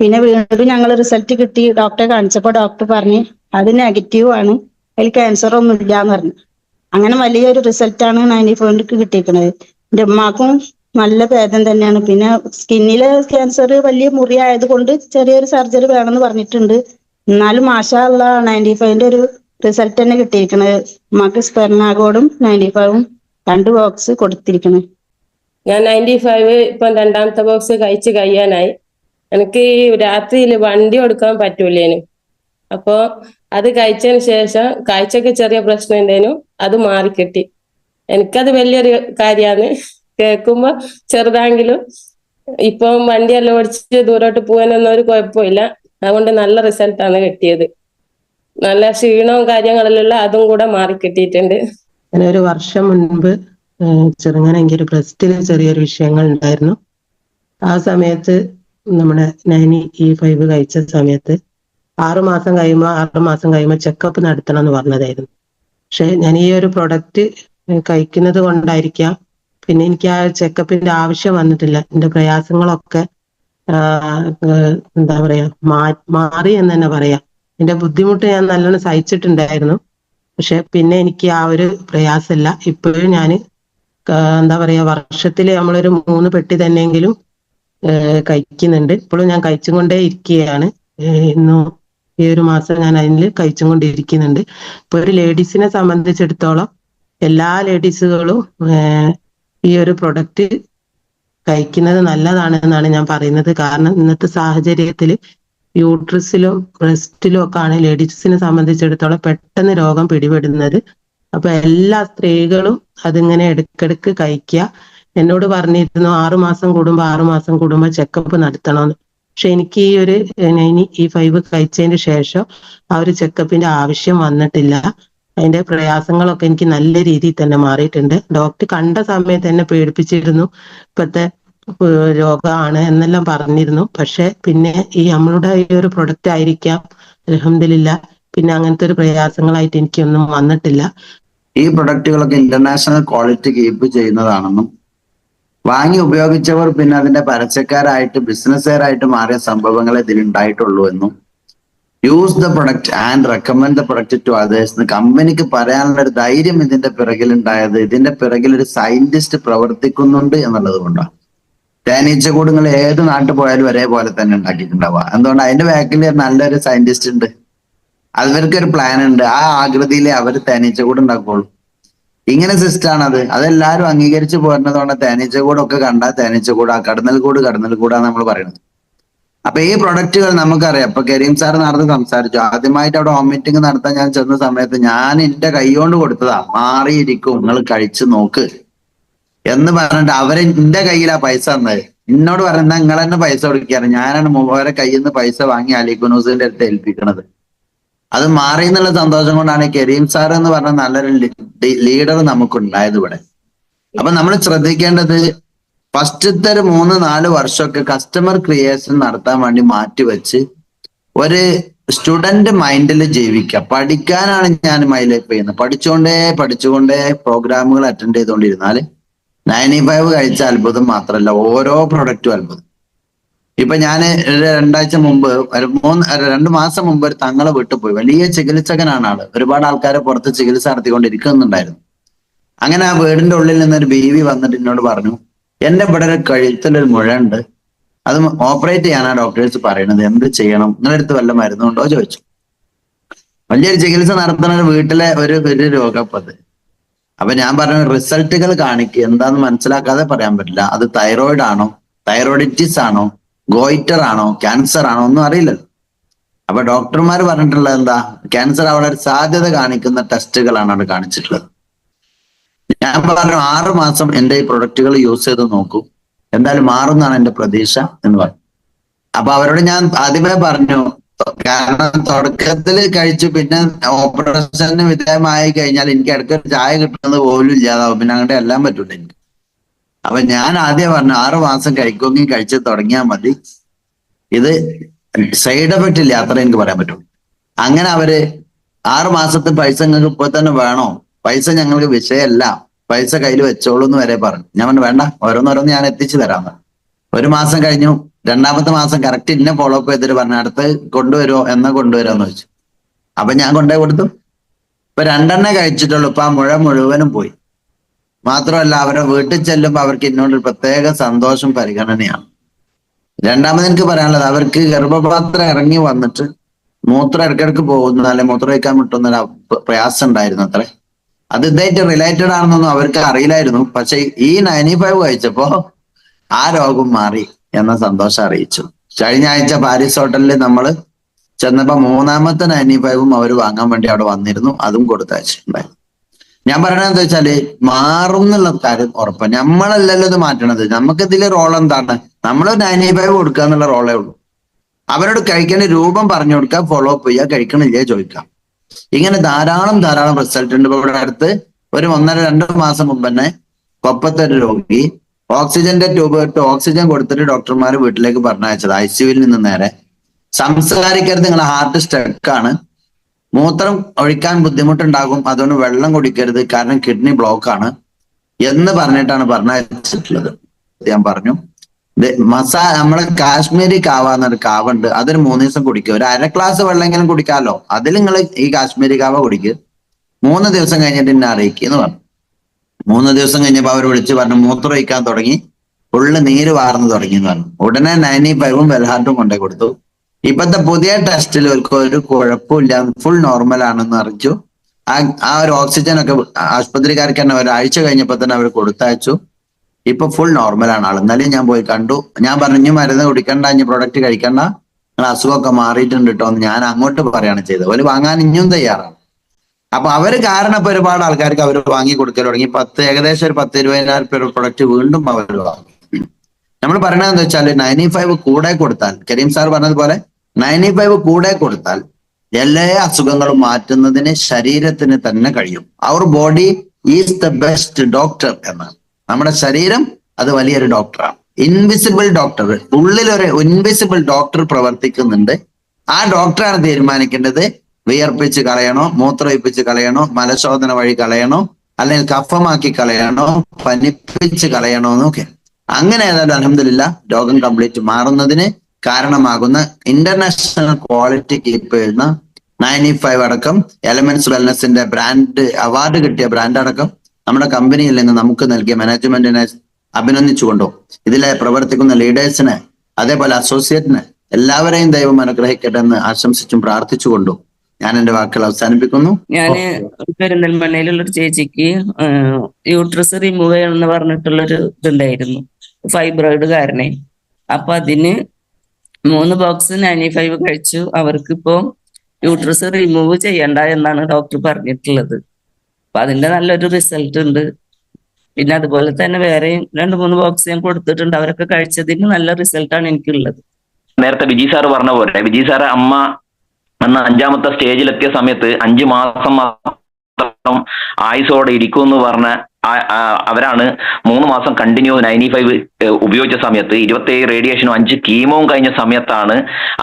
പിന്നെ വീണ്ടും ഞങ്ങൾ റിസൾട്ട് കിട്ടി. ഡോക്ടറെ കാണിച്ചപ്പോൾ ഡോക്ടർ പറഞ്ഞ് അത് നെഗറ്റീവ് ആണ്. അതിൽ ക്യാൻസർ ഒന്നും ഇല്ല എന്ന് പറഞ്ഞു. അങ്ങനെ വലിയൊരു റിസൾട്ടാണ് നയന്റി ഫോറിക്ക് കിട്ടിയിരിക്കുന്നത് എന്റെ ഉമ്മാക്കും നല്ല ഭേദം തന്നെയാണ്. പിന്നെ സ്കിന്നിലെ ക്യാൻസർ വലിയ മുറി ആയതുകൊണ്ട് ചെറിയൊരു സർജറി വേണമെന്ന് പറഞ്ഞിട്ടുണ്ട്. എന്നാലും മാഷാ അല്ല നയന്റി ഫൈവിന്റെ ഒരു റിസൾട്ട് തന്നെ കിട്ടിയിരിക്കുന്നത് ഉമ്മാക്ക് സ്പെർണാഗോഡും നയന്റി ഫൈവും രണ്ട് ബോക്സ് കൊടുത്തിരിക്കുന്നത് ഞാൻ നയന്റി ഫൈവ് ഇപ്പം രണ്ടാമത്തെ ബോക്സ് കഴിച്ച് കഴിയാനായി. എനിക്ക് രാത്രിയിൽ വണ്ടി കൊടുക്കാൻ പറ്റൂലേനു. അപ്പോ അത് കഴിച്ചതിന് ശേഷം കാഴ്ചക്ക് ചെറിയ പ്രശ്നം ഉണ്ടേനു അത് മാറിക്കിട്ടി. എനിക്കത് വലിയൊരു കാര്യമാണ് കേൾക്കുമ്പോ ചെറുതാണെങ്കിലും ഇപ്പം വണ്ടിയെല്ലാം ഓടിച്ച് ദൂരോട്ട് പോകാനൊന്നും ഒരു കുഴപ്പമില്ല. അതുകൊണ്ട് നല്ല റിസൾട്ടാണ് കിട്ടിയത്. നല്ല ക്ഷീണവും കാര്യങ്ങളിലുള്ള അതും കൂടെ മാറിക്കിട്ടിയിട്ടുണ്ട്. ഞാൻ ഒരു വർഷം മുൻപ് ചെറുങ്ങനെ എനിക്കൊരു ബ്രസ്റ്റിൽ ചെറിയൊരു വിഷയങ്ങൾ ഉണ്ടായിരുന്നു. ആ സമയത്ത് നമ്മുടെ നൈനി ഈ ഫൈവ് കഴിച്ച സമയത്ത് ആറു മാസം കഴിയുമ്പോൾ ആറു മാസം കഴിയുമ്പോൾ ചെക്കപ്പ് നടത്തണം എന്ന് പറഞ്ഞതായിരുന്നു. പക്ഷെ ഞാൻ ഈ ഒരു പ്രൊഡക്റ്റ് കഴിക്കുന്നത് കൊണ്ടായിരിക്കാം. പിന്നെ എനിക്ക് ആ ചെക്കപ്പിന്റെ ആവശ്യം വന്നിട്ടില്ല. എന്റെ പ്രയാസങ്ങളൊക്കെ എന്താ പറയാ മാറി എന്ന് തന്നെ പറയാം. എന്റെ ബുദ്ധിമുട്ട് ഞാൻ നല്ലോണം സഹിച്ചിട്ടുണ്ടായിരുന്നു. പക്ഷെ പിന്നെ എനിക്ക് ആ ഒരു പ്രയാസമില്ല. ഇപ്പോഴും ഞാൻ എന്താ പറയാ വർഷത്തിൽ നമ്മളൊരു മൂന്ന് പെട്ടി തന്നെയെങ്കിലും കഴിക്കുന്നുണ്ട്. ഇപ്പോഴും ഞാൻ കഴിച്ചുകൊണ്ടേ ഇരിക്കുകയാണ്. ഇന്നും ഈ ഒരു മാസം ഞാൻ അതിൽ കഴിച്ചും കൊണ്ടിരിക്കുന്നുണ്ട്. ഇപ്പൊ ഒരു ലേഡീസിനെ സംബന്ധിച്ചിടത്തോളം എല്ലാ ലേഡീസുകളും ഈ ഒരു പ്രൊഡക്റ്റ് കഴിക്കുന്നത് നല്ലതാണ് എന്നാണ് ഞാൻ പറയുന്നത്. കാരണം ഇന്നത്തെ സാഹചര്യത്തിൽ യൂട്രസിലും ബ്രസ്റ്റിലും ഒക്കെ ആണ് ലേഡീസിനെ സംബന്ധിച്ചിടത്തോളം പെട്ടെന്ന് രോഗം പിടിപെടുന്നത്. അപ്പൊ എല്ലാ സ്ത്രീകളും അതിങ്ങനെ ഇടയ്ക്കിടയ്ക്ക് കഴിക്കുക. എന്നോട് പറഞ്ഞിരുന്നു ആറുമാസം കൂടുമ്പോ ആറുമാസം കൂടുമ്പോ ചെക്കപ്പ് നടത്തണമെന്ന് പക്ഷെ എനിക്ക് ഈ ഒരു ഇനി ഈ ഫൈവ് കഴിച്ചതിന് ശേഷം ആ ഒരു ചെക്കപ്പിന്റെ ആവശ്യം വന്നിട്ടില്ല. അതിന്റെ പ്രയാസങ്ങളൊക്കെ എനിക്ക് നല്ല രീതിയിൽ തന്നെ മാറിയിട്ടുണ്ട്. ഡോക്ടർ കണ്ട സമയത്ത് തന്നെ പേടിപ്പിച്ചിരുന്നു. ഇപ്പത്തെ രോഗമാണ് എന്നെല്ലാം പറഞ്ഞിരുന്നു. പക്ഷെ പിന്നെ ഈ നമ്മളുടെ ഈ ഒരു പ്രൊഡക്റ്റ് ആയിരിക്കാം. അലഹമില്ല പിന്നെ അങ്ങനത്തെ ഒരു പ്രയാസങ്ങളായിട്ട് എനിക്കൊന്നും വന്നിട്ടില്ല. ഈ പ്രൊഡക്റ്റുകളൊക്കെ ഇന്റർനാഷണൽ ക്വാളിറ്റി കീപ്പ് ചെയ്യുന്നതാണെന്നും വാങ്ങി ഉപയോഗിച്ചവർ പിന്നെ അതിന്റെ പരസ്യക്കാരായിട്ട് ബിസിനസ്സുകാരായിട്ട് മാറിയ സംഭവങ്ങളെ ഇതിലുണ്ടായിട്ടുള്ളൂ എന്നും. Use the product and recommend the product to others എന്ന് കമ്പനിക്ക് പറയാനുള്ള ഒരു ധൈര്യം ഇതിന്റെ പിറകിൽ ഉണ്ടായത് ഇതിന്റെ പിറകിൽ ഒരു സയന്റിസ്റ്റ് പ്രവർത്തിക്കുന്നുണ്ട് എന്നുള്ളത് കൊണ്ടാണ്. തേനീച്ചക്കൂടുകൾ ഏത് നാട്ടിൽ പോയാലും ഒരേപോലെ തന്നെ ഉണ്ടാക്കിയിട്ടുണ്ടാവുക. എന്തുകൊണ്ട്? അതിന്റെ ബാക്കിൽ നല്ലൊരു സയന്റിസ്റ്റ് ഉണ്ട്. അവർക്ക് ഒരു പ്ലാൻ ഉണ്ട്. ആ ആകൃതിയിലെ അവർ തേനീച്ചക്കൂട് ഉണ്ടാക്കുള്ളൂ ഇങ്ങനെ സിസ്റ്റാണ് അത് അതെല്ലാവരും അംഗീകരിച്ചു പോരുന്നതുകൊണ്ട് തേനീച്ചകൂടൊക്കെ കണ്ട തേനീച്ചകൂട ആ കടന്നൽ കൂട് കടന്നൽ കൂടാന്ന് നമ്മൾ പറയുന്നത് അപ്പൊ ഈ പ്രൊഡക്റ്റുകൾ നമുക്കറിയാം. ഇപ്പൊ കരീം സാർ നടന്ന് സംസാരിച്ചു. ആദ്യമായിട്ട് അവിടെ ഹോം നടത്താൻ ഞാൻ ചെന്ന സമയത്ത് ഞാൻ എന്റെ കൈകൊണ്ട് കൊടുത്തതാ. മാറിയിരിക്കും. നിങ്ങൾ കഴിച്ചു നോക്ക്. എന്ന് പറഞ്ഞിട്ട് അവരെ എന്റെ കയ്യിലാ പൈസ തന്നത്. എന്നോട് പറഞ്ഞാൽ നിങ്ങൾ തന്നെ പൈസ കൊടുക്കാറ്? ഞാനാണ് അവരെ കയ്യിൽ നിന്ന് പൈസ വാങ്ങി അലിഖുനൂസിന്റെ അടുത്ത് ഏൽപ്പിക്കണത്. അത് മാറി എന്നുള്ള സന്തോഷം കൊണ്ടാണ് കരീം സാർ എന്ന് പറഞ്ഞ നല്ലൊരു ലീഡർ നമുക്ക് ഉണ്ടായത് ഇവിടെ. അപ്പൊ നമ്മൾ ശ്രദ്ധിക്കേണ്ടത് ഫസ്റ്റത്തെ ഒരു മൂന്ന് നാല് വർഷമൊക്കെ കസ്റ്റമർ ക്രിയേഷൻ നടത്താൻ വേണ്ടി മാറ്റിവെച്ച് ഒരു സ്റ്റുഡന്റ് മൈൻഡിൽ ജീവിക്കുക പഠിക്കാനാണ് ഞാൻ മൈലൈഫ് ചെയ്യുന്നത് പഠിച്ചുകൊണ്ടേ പഠിച്ചുകൊണ്ടേ പ്രോഗ്രാമുകൾ അറ്റൻഡ് ചെയ്തുകൊണ്ടിരുന്നാൽ നയന്റി ഫൈവ് കഴിച്ച അത്ഭുതം മാത്രമല്ല ഓരോ പ്രൊഡക്റ്റും അത്ഭുതം. ഇപ്പൊ ഞാൻ രണ്ടാഴ്ച മുമ്പ് മൂന്ന് രണ്ടു മാസം മുമ്പ് ഒരു തങ്ങളെ വിട്ടുപോയി പോയി. വലിയ ചികിത്സകനാണ് ആൾ. ഒരുപാട് ആൾക്കാരെ പുറത്ത് ചികിത്സ നടത്തിക്കൊണ്ടിരിക്കുന്നുണ്ടായിരുന്നു. അങ്ങനെ ആ വീടിന്റെ ഉള്ളിൽ നിന്നൊരു ബീവി വന്നിട്ട് എന്നോട് പറഞ്ഞു എന്റെ ഇവിടെ ഒരു കഴുത്തിലൊരു മുഴയുണ്ട്. അത് ഓപ്പറേറ്റ് ചെയ്യാനാണ് ഡോക്ടേഴ്സ് പറയണത്. എന്ത് ചെയ്യണം? നിങ്ങളുടെ അടുത്ത് വല്ല മരുന്നുണ്ടോ? ചോദിച്ചു. വലിയൊരു ചികിത്സ നടത്തുന്ന ഒരു വീട്ടിലെ ഒരു ഒരു രോഗപ്പത്. അപ്പൊ ഞാൻ പറഞ്ഞ റിസൾട്ടുകൾ കാണിക്കുക എന്താന്ന് മനസ്സിലാക്കാതെ പറയാൻ പറ്റില്ല. അത് തൈറോയിഡ് ആണോ? തൈറോയിഡിറ്റിസ് ആണോ? ഗോയിറ്റർ ആണോ ക്യാൻസർ ആണോ ഒന്നും അറിയില്ലല്ലോ. അപ്പൊ ഡോക്ടർമാർ പറഞ്ഞിട്ടുള്ളത് എന്താ ക്യാൻസർ അവിടെ ഒരു സാധ്യത കാണിക്കുന്ന ടെസ്റ്റുകളാണ് അവിടെ കാണിച്ചിട്ടുള്ളത്. ഞാൻ പറഞ്ഞു ആറ് മാസം എന്റെ ഈ പ്രൊഡക്റ്റുകൾ യൂസ് ചെയ്ത് നോക്കൂ. എന്തായാലും മാറുന്നാണ് എന്റെ പ്രതീക്ഷ എന്ന് പറഞ്ഞു. അപ്പൊ അവരോട് ഞാൻ ആദ്യമേ പറഞ്ഞു കാരണം തുടക്കത്തിൽ കഴിച്ചു പിന്നെ ഓപ്പറേഷന് വിധേയമായി കഴിഞ്ഞാൽ എനിക്ക് ഇടയ്ക്ക് ചായ കിട്ടുന്നത് പോലും ഇല്ലാതാവും. പിന്നെ അങ്ങോട്ട് എല്ലാം പറ്റൂല എനിക്ക്. അപ്പൊ ഞാൻ ആദ്യം പറഞ്ഞു ആറു മാസം കഴിക്കുമെങ്കിൽ കഴിച്ച് തുടങ്ങിയാൽ മതി. ഇത് സൈഡ് എഫക്റ്റ് ഇല്ല? അത്ര എനിക്ക് പറയാൻ പറ്റും അങ്ങനെ അവർ ആറു മാസത്തെ പൈസ നിങ്ങൾക്ക് ഇപ്പൊ തന്നെ വേണോ? പൈസ ഞങ്ങൾക്ക് വിഷയമല്ല പൈസ കയ്യിൽ വെച്ചോളൂ എന്ന് വരെ പറഞ്ഞു. ഞാൻ പറഞ്ഞു വേണ്ട. ഓരോന്നോരോന്ന് ഞാൻ എത്തിച്ചു തരാമെന്ന് ഒരു മാസം കഴിഞ്ഞു. രണ്ടാമത്തെ മാസം കറക്റ്റ് ഇന്നെ ഫോളോ അപ്പ് ചെയ്തിട്ട് പറഞ്ഞു അടുത്ത് കൊണ്ടുവരുമോ എന്നാ കൊണ്ടുവരാന്ന് ചോദിച്ചു. അപ്പൊ ഞാൻ കൊണ്ടുപോയി കൊടുത്തു. ഇപ്പൊ രണ്ടെണ്ണേ കഴിച്ചിട്ടുള്ളൂ. ഇപ്പൊ ആ മുഴ മുഴുവനും പോയി. മാത്രമല്ല അവരെ വീട്ടിൽ ചെല്ലുമ്പോൾ അവർക്ക് എന്നോട് ഒരു പ്രത്യേക സന്തോഷം പരിഗണനയാണ്. രണ്ടാമത് എനിക്ക് പറയാനുള്ളത് അവർക്ക് ഗർഭപാത്രം ഇറങ്ങി വന്നിട്ട് മൂത്രം ഇടയ്ക്കിടയ്ക്ക് പോകുന്ന അല്ലെ മൂത്രം വയ്ക്കാൻ മുട്ടുന്ന ഒരു പ്രയാസം ഉണ്ടായിരുന്നു അത്രേ. അത് ഇതായിട്ട് റിലേറ്റഡ് ആണെന്നൊന്നും അവർക്ക് അറിയില്ലായിരുന്നു. പക്ഷെ ഈ നയന്റി ഫൈവ് കഴിച്ചപ്പോ ആ രോഗം മാറി എന്ന സന്തോഷം അറിയിച്ചു. കഴിഞ്ഞ ആഴ്ച പാരീസ് ഹോട്ടലിൽ നമ്മൾ ചെന്നപ്പോ മൂന്നാമത്തെ നയന്റി ഫൈവും അവർ വാങ്ങാൻ വേണ്ടി അവിടെ വന്നിരുന്നു. അതും കൊടുത്തയച്ചിട്ടുണ്ടായിരുന്നു. ഞാൻ പറയണത് എന്താ വെച്ചാൽ മാറും എന്നുള്ള കാര്യം ഉറപ്പാണ് നമ്മളല്ലല്ലോ ഇത് മാറ്റണത്. നമുക്ക് ഇതിലെ റോൾ എന്താണ് നമ്മൾ നയന്റി ഫൈവ് കൊടുക്കുക എന്നുള്ള റോളേ ഉള്ളൂ. അവരോട് കഴിക്കേണ്ട രൂപം പറഞ്ഞു കൊടുക്കുക ഫോളോ അപ്പ് ചെയ്യുക കഴിക്കണില്ലേ ചോദിക്കാം ഇങ്ങനെ ധാരാളം ധാരാളം റിസൾട്ട് ഉണ്ട്. ഇവിടെ അടുത്ത് ഒരു ഒന്നര രണ്ട് മാസം മുമ്പ് തന്നെ കൊപ്പത്തെ ഒരു രോഗി ഓക്സിജന്റെ ട്യൂബ് ഇട്ട് ഓക്സിജൻ കൊടുത്തിട്ട് ഡോക്ടർമാർ വീട്ടിലേക്ക് പറഞ്ഞയച്ചത്. ഐ സിയുവിൽ നിന്ന് നേരെ. സംസാരിക്കരുത്. നിങ്ങളെ ഹാർട്ട് സ്റ്റക്കാണ് മൂത്രം ഒഴിക്കാൻ ബുദ്ധിമുട്ടുണ്ടാകും. അതുകൊണ്ട് വെള്ളം കുടിക്കരുത്. കാരണം കിഡ്നി ബ്ലോക്ക് ആണ്. എന്ന് പറഞ്ഞിട്ടാണ് പറഞ്ഞയച്ചിട്ടുള്ളത് ഞാൻ പറഞ്ഞു. മസാ നമ്മളെ കാശ്മീരി കാവ എന്നൊരു കാവ ഉണ്ട് അതൊരു മൂന്ന് ദിവസം കുടിക്കുക ഒരു അര ഗ്ലാസ് വെള്ളമെങ്കിലും കുടിക്കാമല്ലോ അതിൽ നിങ്ങൾ ഈ കാശ്മീരി കാവ കുടിക്കുക മൂന്ന് ദിവസം കഴിഞ്ഞിട്ട് എന്നെ അറിയിക്കുക എന്ന് പറഞ്ഞു. മൂന്ന് ദിവസം കഴിഞ്ഞപ്പോൾ അവർ വിളിച്ച് പറഞ്ഞു മൂത്രം ഒഴിക്കാൻ തുടങ്ങി. ഉള്ളിൽ നീര് വാർന്നു തുടങ്ങി എന്ന് പറഞ്ഞു. ഉടനെ നയന്റി ഫൈവും വെൽഹാർട്ടും കൊണ്ടേ കൊടുത്തു. ഇപ്പത്തെ പുതിയ ടെസ്റ്റിൽ അവർക്ക് ഒരു കുഴപ്പമില്ല. ഫുൾ നോർമൽ ആണെന്ന് അറിയിച്ചു ആ ഒരു ഓക്സിജൻ ഒക്കെ ആശുപത്രിക്കാർക്ക് തന്നെ ഒരാഴ്ച കഴിഞ്ഞപ്പോ തന്നെ അവർ കൊടുത്തയച്ചു. ഇപ്പൊ ഫുൾ നോർമൽ ആണ് ആൾ എന്നാലും ഞാൻ പോയി കണ്ടു. ഞാൻ പറഞ്ഞു "ഇനി മരുന്ന് കുടിക്കണ്ട ഇനി പ്രൊഡക്റ്റ് കഴിക്കണ്ട. നിങ്ങൾ അസുഖമൊക്കെ മാറിയിട്ടുണ്ട് കേട്ടോ എന്ന് ഞാൻ അങ്ങോട്ട് പറയാണ് ചെയ്തത്. അവർ വാങ്ങാൻ ഇനിയും തയ്യാറാണ്. അപ്പൊ അവർ കാരണം ഇപ്പൊ ഒരുപാട് ആൾക്കാർക്ക് അവർ വാങ്ങി കൊടുക്കൽ തുടങ്ങി. പത്ത് ഏകദേശം ഒരു പത്ത് ഇരുപതിനായിരം രൂപ പ്രൊഡക്റ്റ് വീണ്ടും അവർ വാങ്ങി. നമ്മൾ പറയണത് എന്താ വെച്ചാൽ നയന്റി ഫൈവ് കൂടെ കൊടുത്താൽ കരീം സാർ പറഞ്ഞതുപോലെ നയന്റി ഫൈവ് കൂടെ കൊടുത്താൽ എല്ലാ അസുഖങ്ങളും മാറ്റുന്നതിന് ശരീരത്തിന് തന്നെ കഴിയും. അവർ body is the best doctor എന്നാണ് നമ്മുടെ ശരീരം അത് വലിയൊരു ഡോക്ടറാണ് ഇൻവിസിബിൾ ഡോക്ടർ ഉള്ളിൽ ഒരു ഇൻവിസിബിൾ ഡോക്ടർ പ്രവർത്തിക്കുന്നുണ്ട്. ആ ഡോക്ടറാണ് തീരുമാനിക്കേണ്ടത്. വിയർപ്പിച്ച് കളയണോ മൂത്രമൊഴിപ്പിച്ച് കളയണോ മലശോധന വഴി കളയണോ അല്ലെങ്കിൽ കഫമാക്കി കളയണോ പനിപ്പിച്ച് കളയണോ എന്നൊക്കെ. അങ്ങനെ ഏതായാലും അലഹമില്ല രോഗം കംപ്ലീറ്റ് മാറുന്നതിന് കാരണമാകുന്ന ഇന്റർനാഷണൽ ക്വാളിറ്റി കീപ്പ് ചെയ്യുന്ന നയന്റി ഫൈവ് അടക്കം എലമെന്റ്സ് വെൽനസിന്റെ ബ്രാൻഡ് അവാർഡ് കിട്ടിയ ബ്രാൻഡ് അടക്കം നമ്മുടെ കമ്പനിയിൽ നിന്ന് നമുക്ക് നൽകിയ മാനേജ്മെന്റിനെ അഭിനന്ദിച്ചുകൊണ്ടോ ഇതിലെ പ്രവർത്തിക്കുന്ന ലീഡേഴ്സിന് അതേപോലെ അസോസിയേറ്റിന് എല്ലാവരെയും ദൈവം അനുഗ്രഹിക്കട്ടെ എന്ന് ആശംസിച്ചും പ്രാർത്ഥിച്ചുകൊണ്ടു ഞാൻ എന്റെ വാക്കുകൾ അവസാനിപ്പിക്കുന്നു. ഞാൻ പെരിന്തൽമണ്ണയിലുള്ള ഒരു ചേച്ചിക്ക് യൂട്രസ് റിമൂവ് ചെയ്യണമെന്ന് പറഞ്ഞിട്ടുള്ളൊരു ഇതുണ്ടായിരുന്നു. ഫൈബ്രോയിഡ് കാരണേ. അപ്പൊ അതിന് മൂന്ന് ബോക്സ് നയന്റി ഫൈവ് കഴിച്ചു. അവർക്ക് ഇപ്പോ യൂട്രസ് റിമൂവ് ചെയ്യണ്ട എന്നാണ് ഡോക്ടർ പറഞ്ഞിട്ടുള്ളത്. അപ്പൊ അതിന്റെ നല്ലൊരു റിസൾട്ട് ഉണ്ട്. പിന്നെ അതുപോലെ തന്നെ വേറെയും രണ്ട് മൂന്ന് ബോക്സ് ഞാൻ കൊടുത്തിട്ടുണ്ട്. അവരൊക്കെ കഴിച്ചതിന് നല്ല റിസൾട്ടാണ് എനിക്കുള്ളത്. നേരത്തെ വിജി സാറ് പറഞ്ഞ പോലെ വിജി സാറ് അമ്മ അന്ന് അഞ്ചാമത്തെ സ്റ്റേജിലെത്തിയ സമയത്ത് അഞ്ചു മാസം മാത്രം ആയുസോടെ ഇരിക്കും എന്ന് പറഞ്ഞ അവരാണ് മൂന്ന് മാസം കണ്ടിന്യൂ നയന്റി ഫൈവ് ഉപയോഗിച്ച സമയത്ത് ഇരുപത്തേഴ് റേഡിയേഷനും അഞ്ച് കീമോവും കഴിഞ്ഞ സമയത്താണ്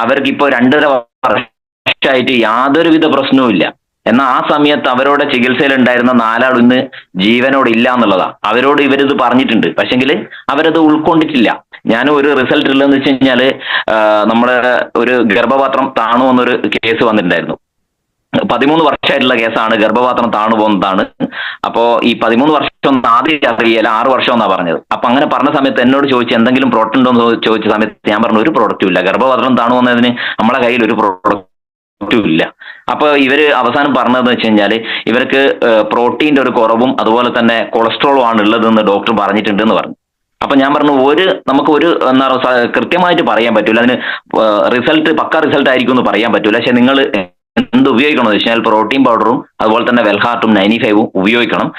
അവർക്ക് ഇപ്പോൾ രണ്ടര വർഷമായിട്ട് യാതൊരുവിധ പ്രശ്നവും ഇല്ല. എന്നാൽ ആ സമയത്ത് അവരോട് ചികിത്സയിൽ ഉണ്ടായിരുന്ന നാലാൾ ഇന്ന് ജീവനോട് ഇല്ല എന്നുള്ളതാ. അവരോട് ഇവരിത് പറഞ്ഞിട്ടുണ്ട്. പക്ഷെങ്കിൽ അവരത് ഉൾക്കൊണ്ടിട്ടില്ല. ഞാൻ ഒരു റിസൾട്ട് ഇല്ലെന്ന് വെച്ച് കഴിഞ്ഞാൽ നമ്മുടെ ഒരു ഗർഭപാത്രം താണു എന്നൊരു കേസ് വന്നിട്ടുണ്ടായിരുന്നു. പതിമൂന്ന് വർഷമായിട്ടുള്ള കേസാണ്. ഗർഭപാത്രം താണു പോകുന്നതാണ്. അപ്പോ ഈ പതിമൂന്ന് വർഷം ആദ്യം അറിയില്ല ആറ് വർഷം എന്നാ പറഞ്ഞത്. അപ്പൊ അങ്ങനെ പറഞ്ഞ സമയത്ത് എന്നോട് ചോദിച്ചു എന്തെങ്കിലും പ്രോഡക്റ്റ് ഉണ്ടോ എന്ന് ചോദിച്ച സമയത്ത് ഞാൻ പറഞ്ഞു ഒരു പ്രോഡക്റ്റും ഇല്ല. ഗർഭപാത്രം താണു പോകുന്നതിന് നമ്മളെ കയ്യിൽ ഒരു പ്രോഡക്റ്റും ഇല്ല. അപ്പൊ ഇവർ അവസാനം പറഞ്ഞതെന്ന് വെച്ച് കഴിഞ്ഞാൽ ഇവർക്ക് പ്രോട്ടീന്റെ ഒരു കുറവും അതുപോലെ തന്നെ കൊളസ്ട്രോളും ആണ് ഉള്ളതെന്ന് ഡോക്ടർ പറഞ്ഞിട്ടുണ്ട് എന്ന് പറഞ്ഞു. അപ്പൊ ഞാൻ പറഞ്ഞു ഒരു നമുക്ക് ഒരു എന്താ കൃത്യമായിട്ട് പറയാൻ പറ്റൂല. അതിന് റിസൾട്ട് പക്ക റിസൾട്ട് ആയിരിക്കും എന്ന് പറയാൻ പറ്റൂല. പക്ഷെ നിങ്ങൾ എന്ത് ഉപയോഗിക്കണം? എന്ന് വെച്ചാൽ പ്രോട്ടീൻ പൗഡറും അതുപോലെ തന്നെ വെൽഹാർട്ടും നയന്റി ഫൈവും ഉപയോഗിക്കണം.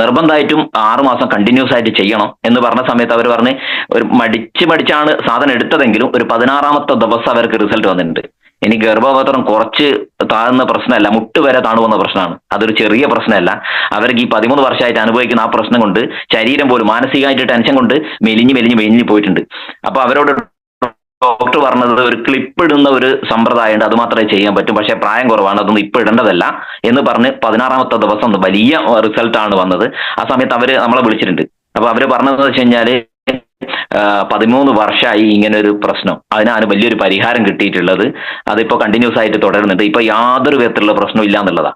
നിർബന്ധമായിട്ടും ആറുമാസം കണ്ടിന്യൂസ് ആയിട്ട് ചെയ്യണം എന്ന് പറഞ്ഞ സമയത്ത് അവർ പറഞ്ഞ് ഒരു മടിച്ച് മടിച്ചാണ് സാധനം എടുത്തതെങ്കിലും ഒരു പതിനാറാമത്തെ ദിവസം അവർക്ക് റിസൾട്ട് വന്നിട്ടുണ്ട്. ഇനി ഗർഭപാത്രം കുറച്ച് താഴ്ന്ന പ്രശ്നമല്ല മുട്ട് വരെ താണു പോകുന്ന പ്രശ്നമാണ്. അതൊരു ചെറിയ പ്രശ്നമല്ല. അവർക്ക് ഈ പതിമൂന്ന് വർഷമായിട്ട് അനുഭവിക്കുന്ന ആ പ്രശ്നം കൊണ്ട് ശരീരം പോലും മാനസികമായിട്ട് ടെൻഷൻ കൊണ്ട് മെലിഞ്ഞ് മെലിഞ്ഞ് മെലിഞ്ഞ് പോയിട്ടുണ്ട്. അപ്പൊ അവരോട് ഡോക്ടർ പറഞ്ഞത് ഒരു ക്ലിപ്പ് ഇടുന്ന ഒരു സമ്പ്രദായം ഉണ്ട് അത് മാത്രമേ ചെയ്യാൻ പറ്റും. പക്ഷേ പ്രായം കുറവാണ്. അതൊന്നും ഇപ്പൊ ഇടേണ്ടതല്ല എന്ന് പറഞ്ഞ് പതിനാറാമത്തെ ദിവസം വലിയ റിസൾട്ട് ആണ് വന്നത്. ആ സമയത്ത് അവർ നമ്മളെ വിളിച്ചിട്ടുണ്ട്. അപ്പൊ അവർ പറഞ്ഞതെന്ന് വെച്ച് കഴിഞ്ഞാൽ പതിമൂന്ന് വർഷമായി ഇങ്ങനെ ഒരു പ്രശ്നം. അതിനാണ് വലിയൊരു പരിഹാരം കിട്ടിയിട്ടുള്ളത്. അതിപ്പോ കണ്ടിന്യൂസ് ആയിട്ട് തുടരുന്നുണ്ട്. ഇപ്പൊ യാതൊരു വിധത്തിലുള്ള പ്രശ്നവും ഇല്ല എന്നുള്ളതാണ്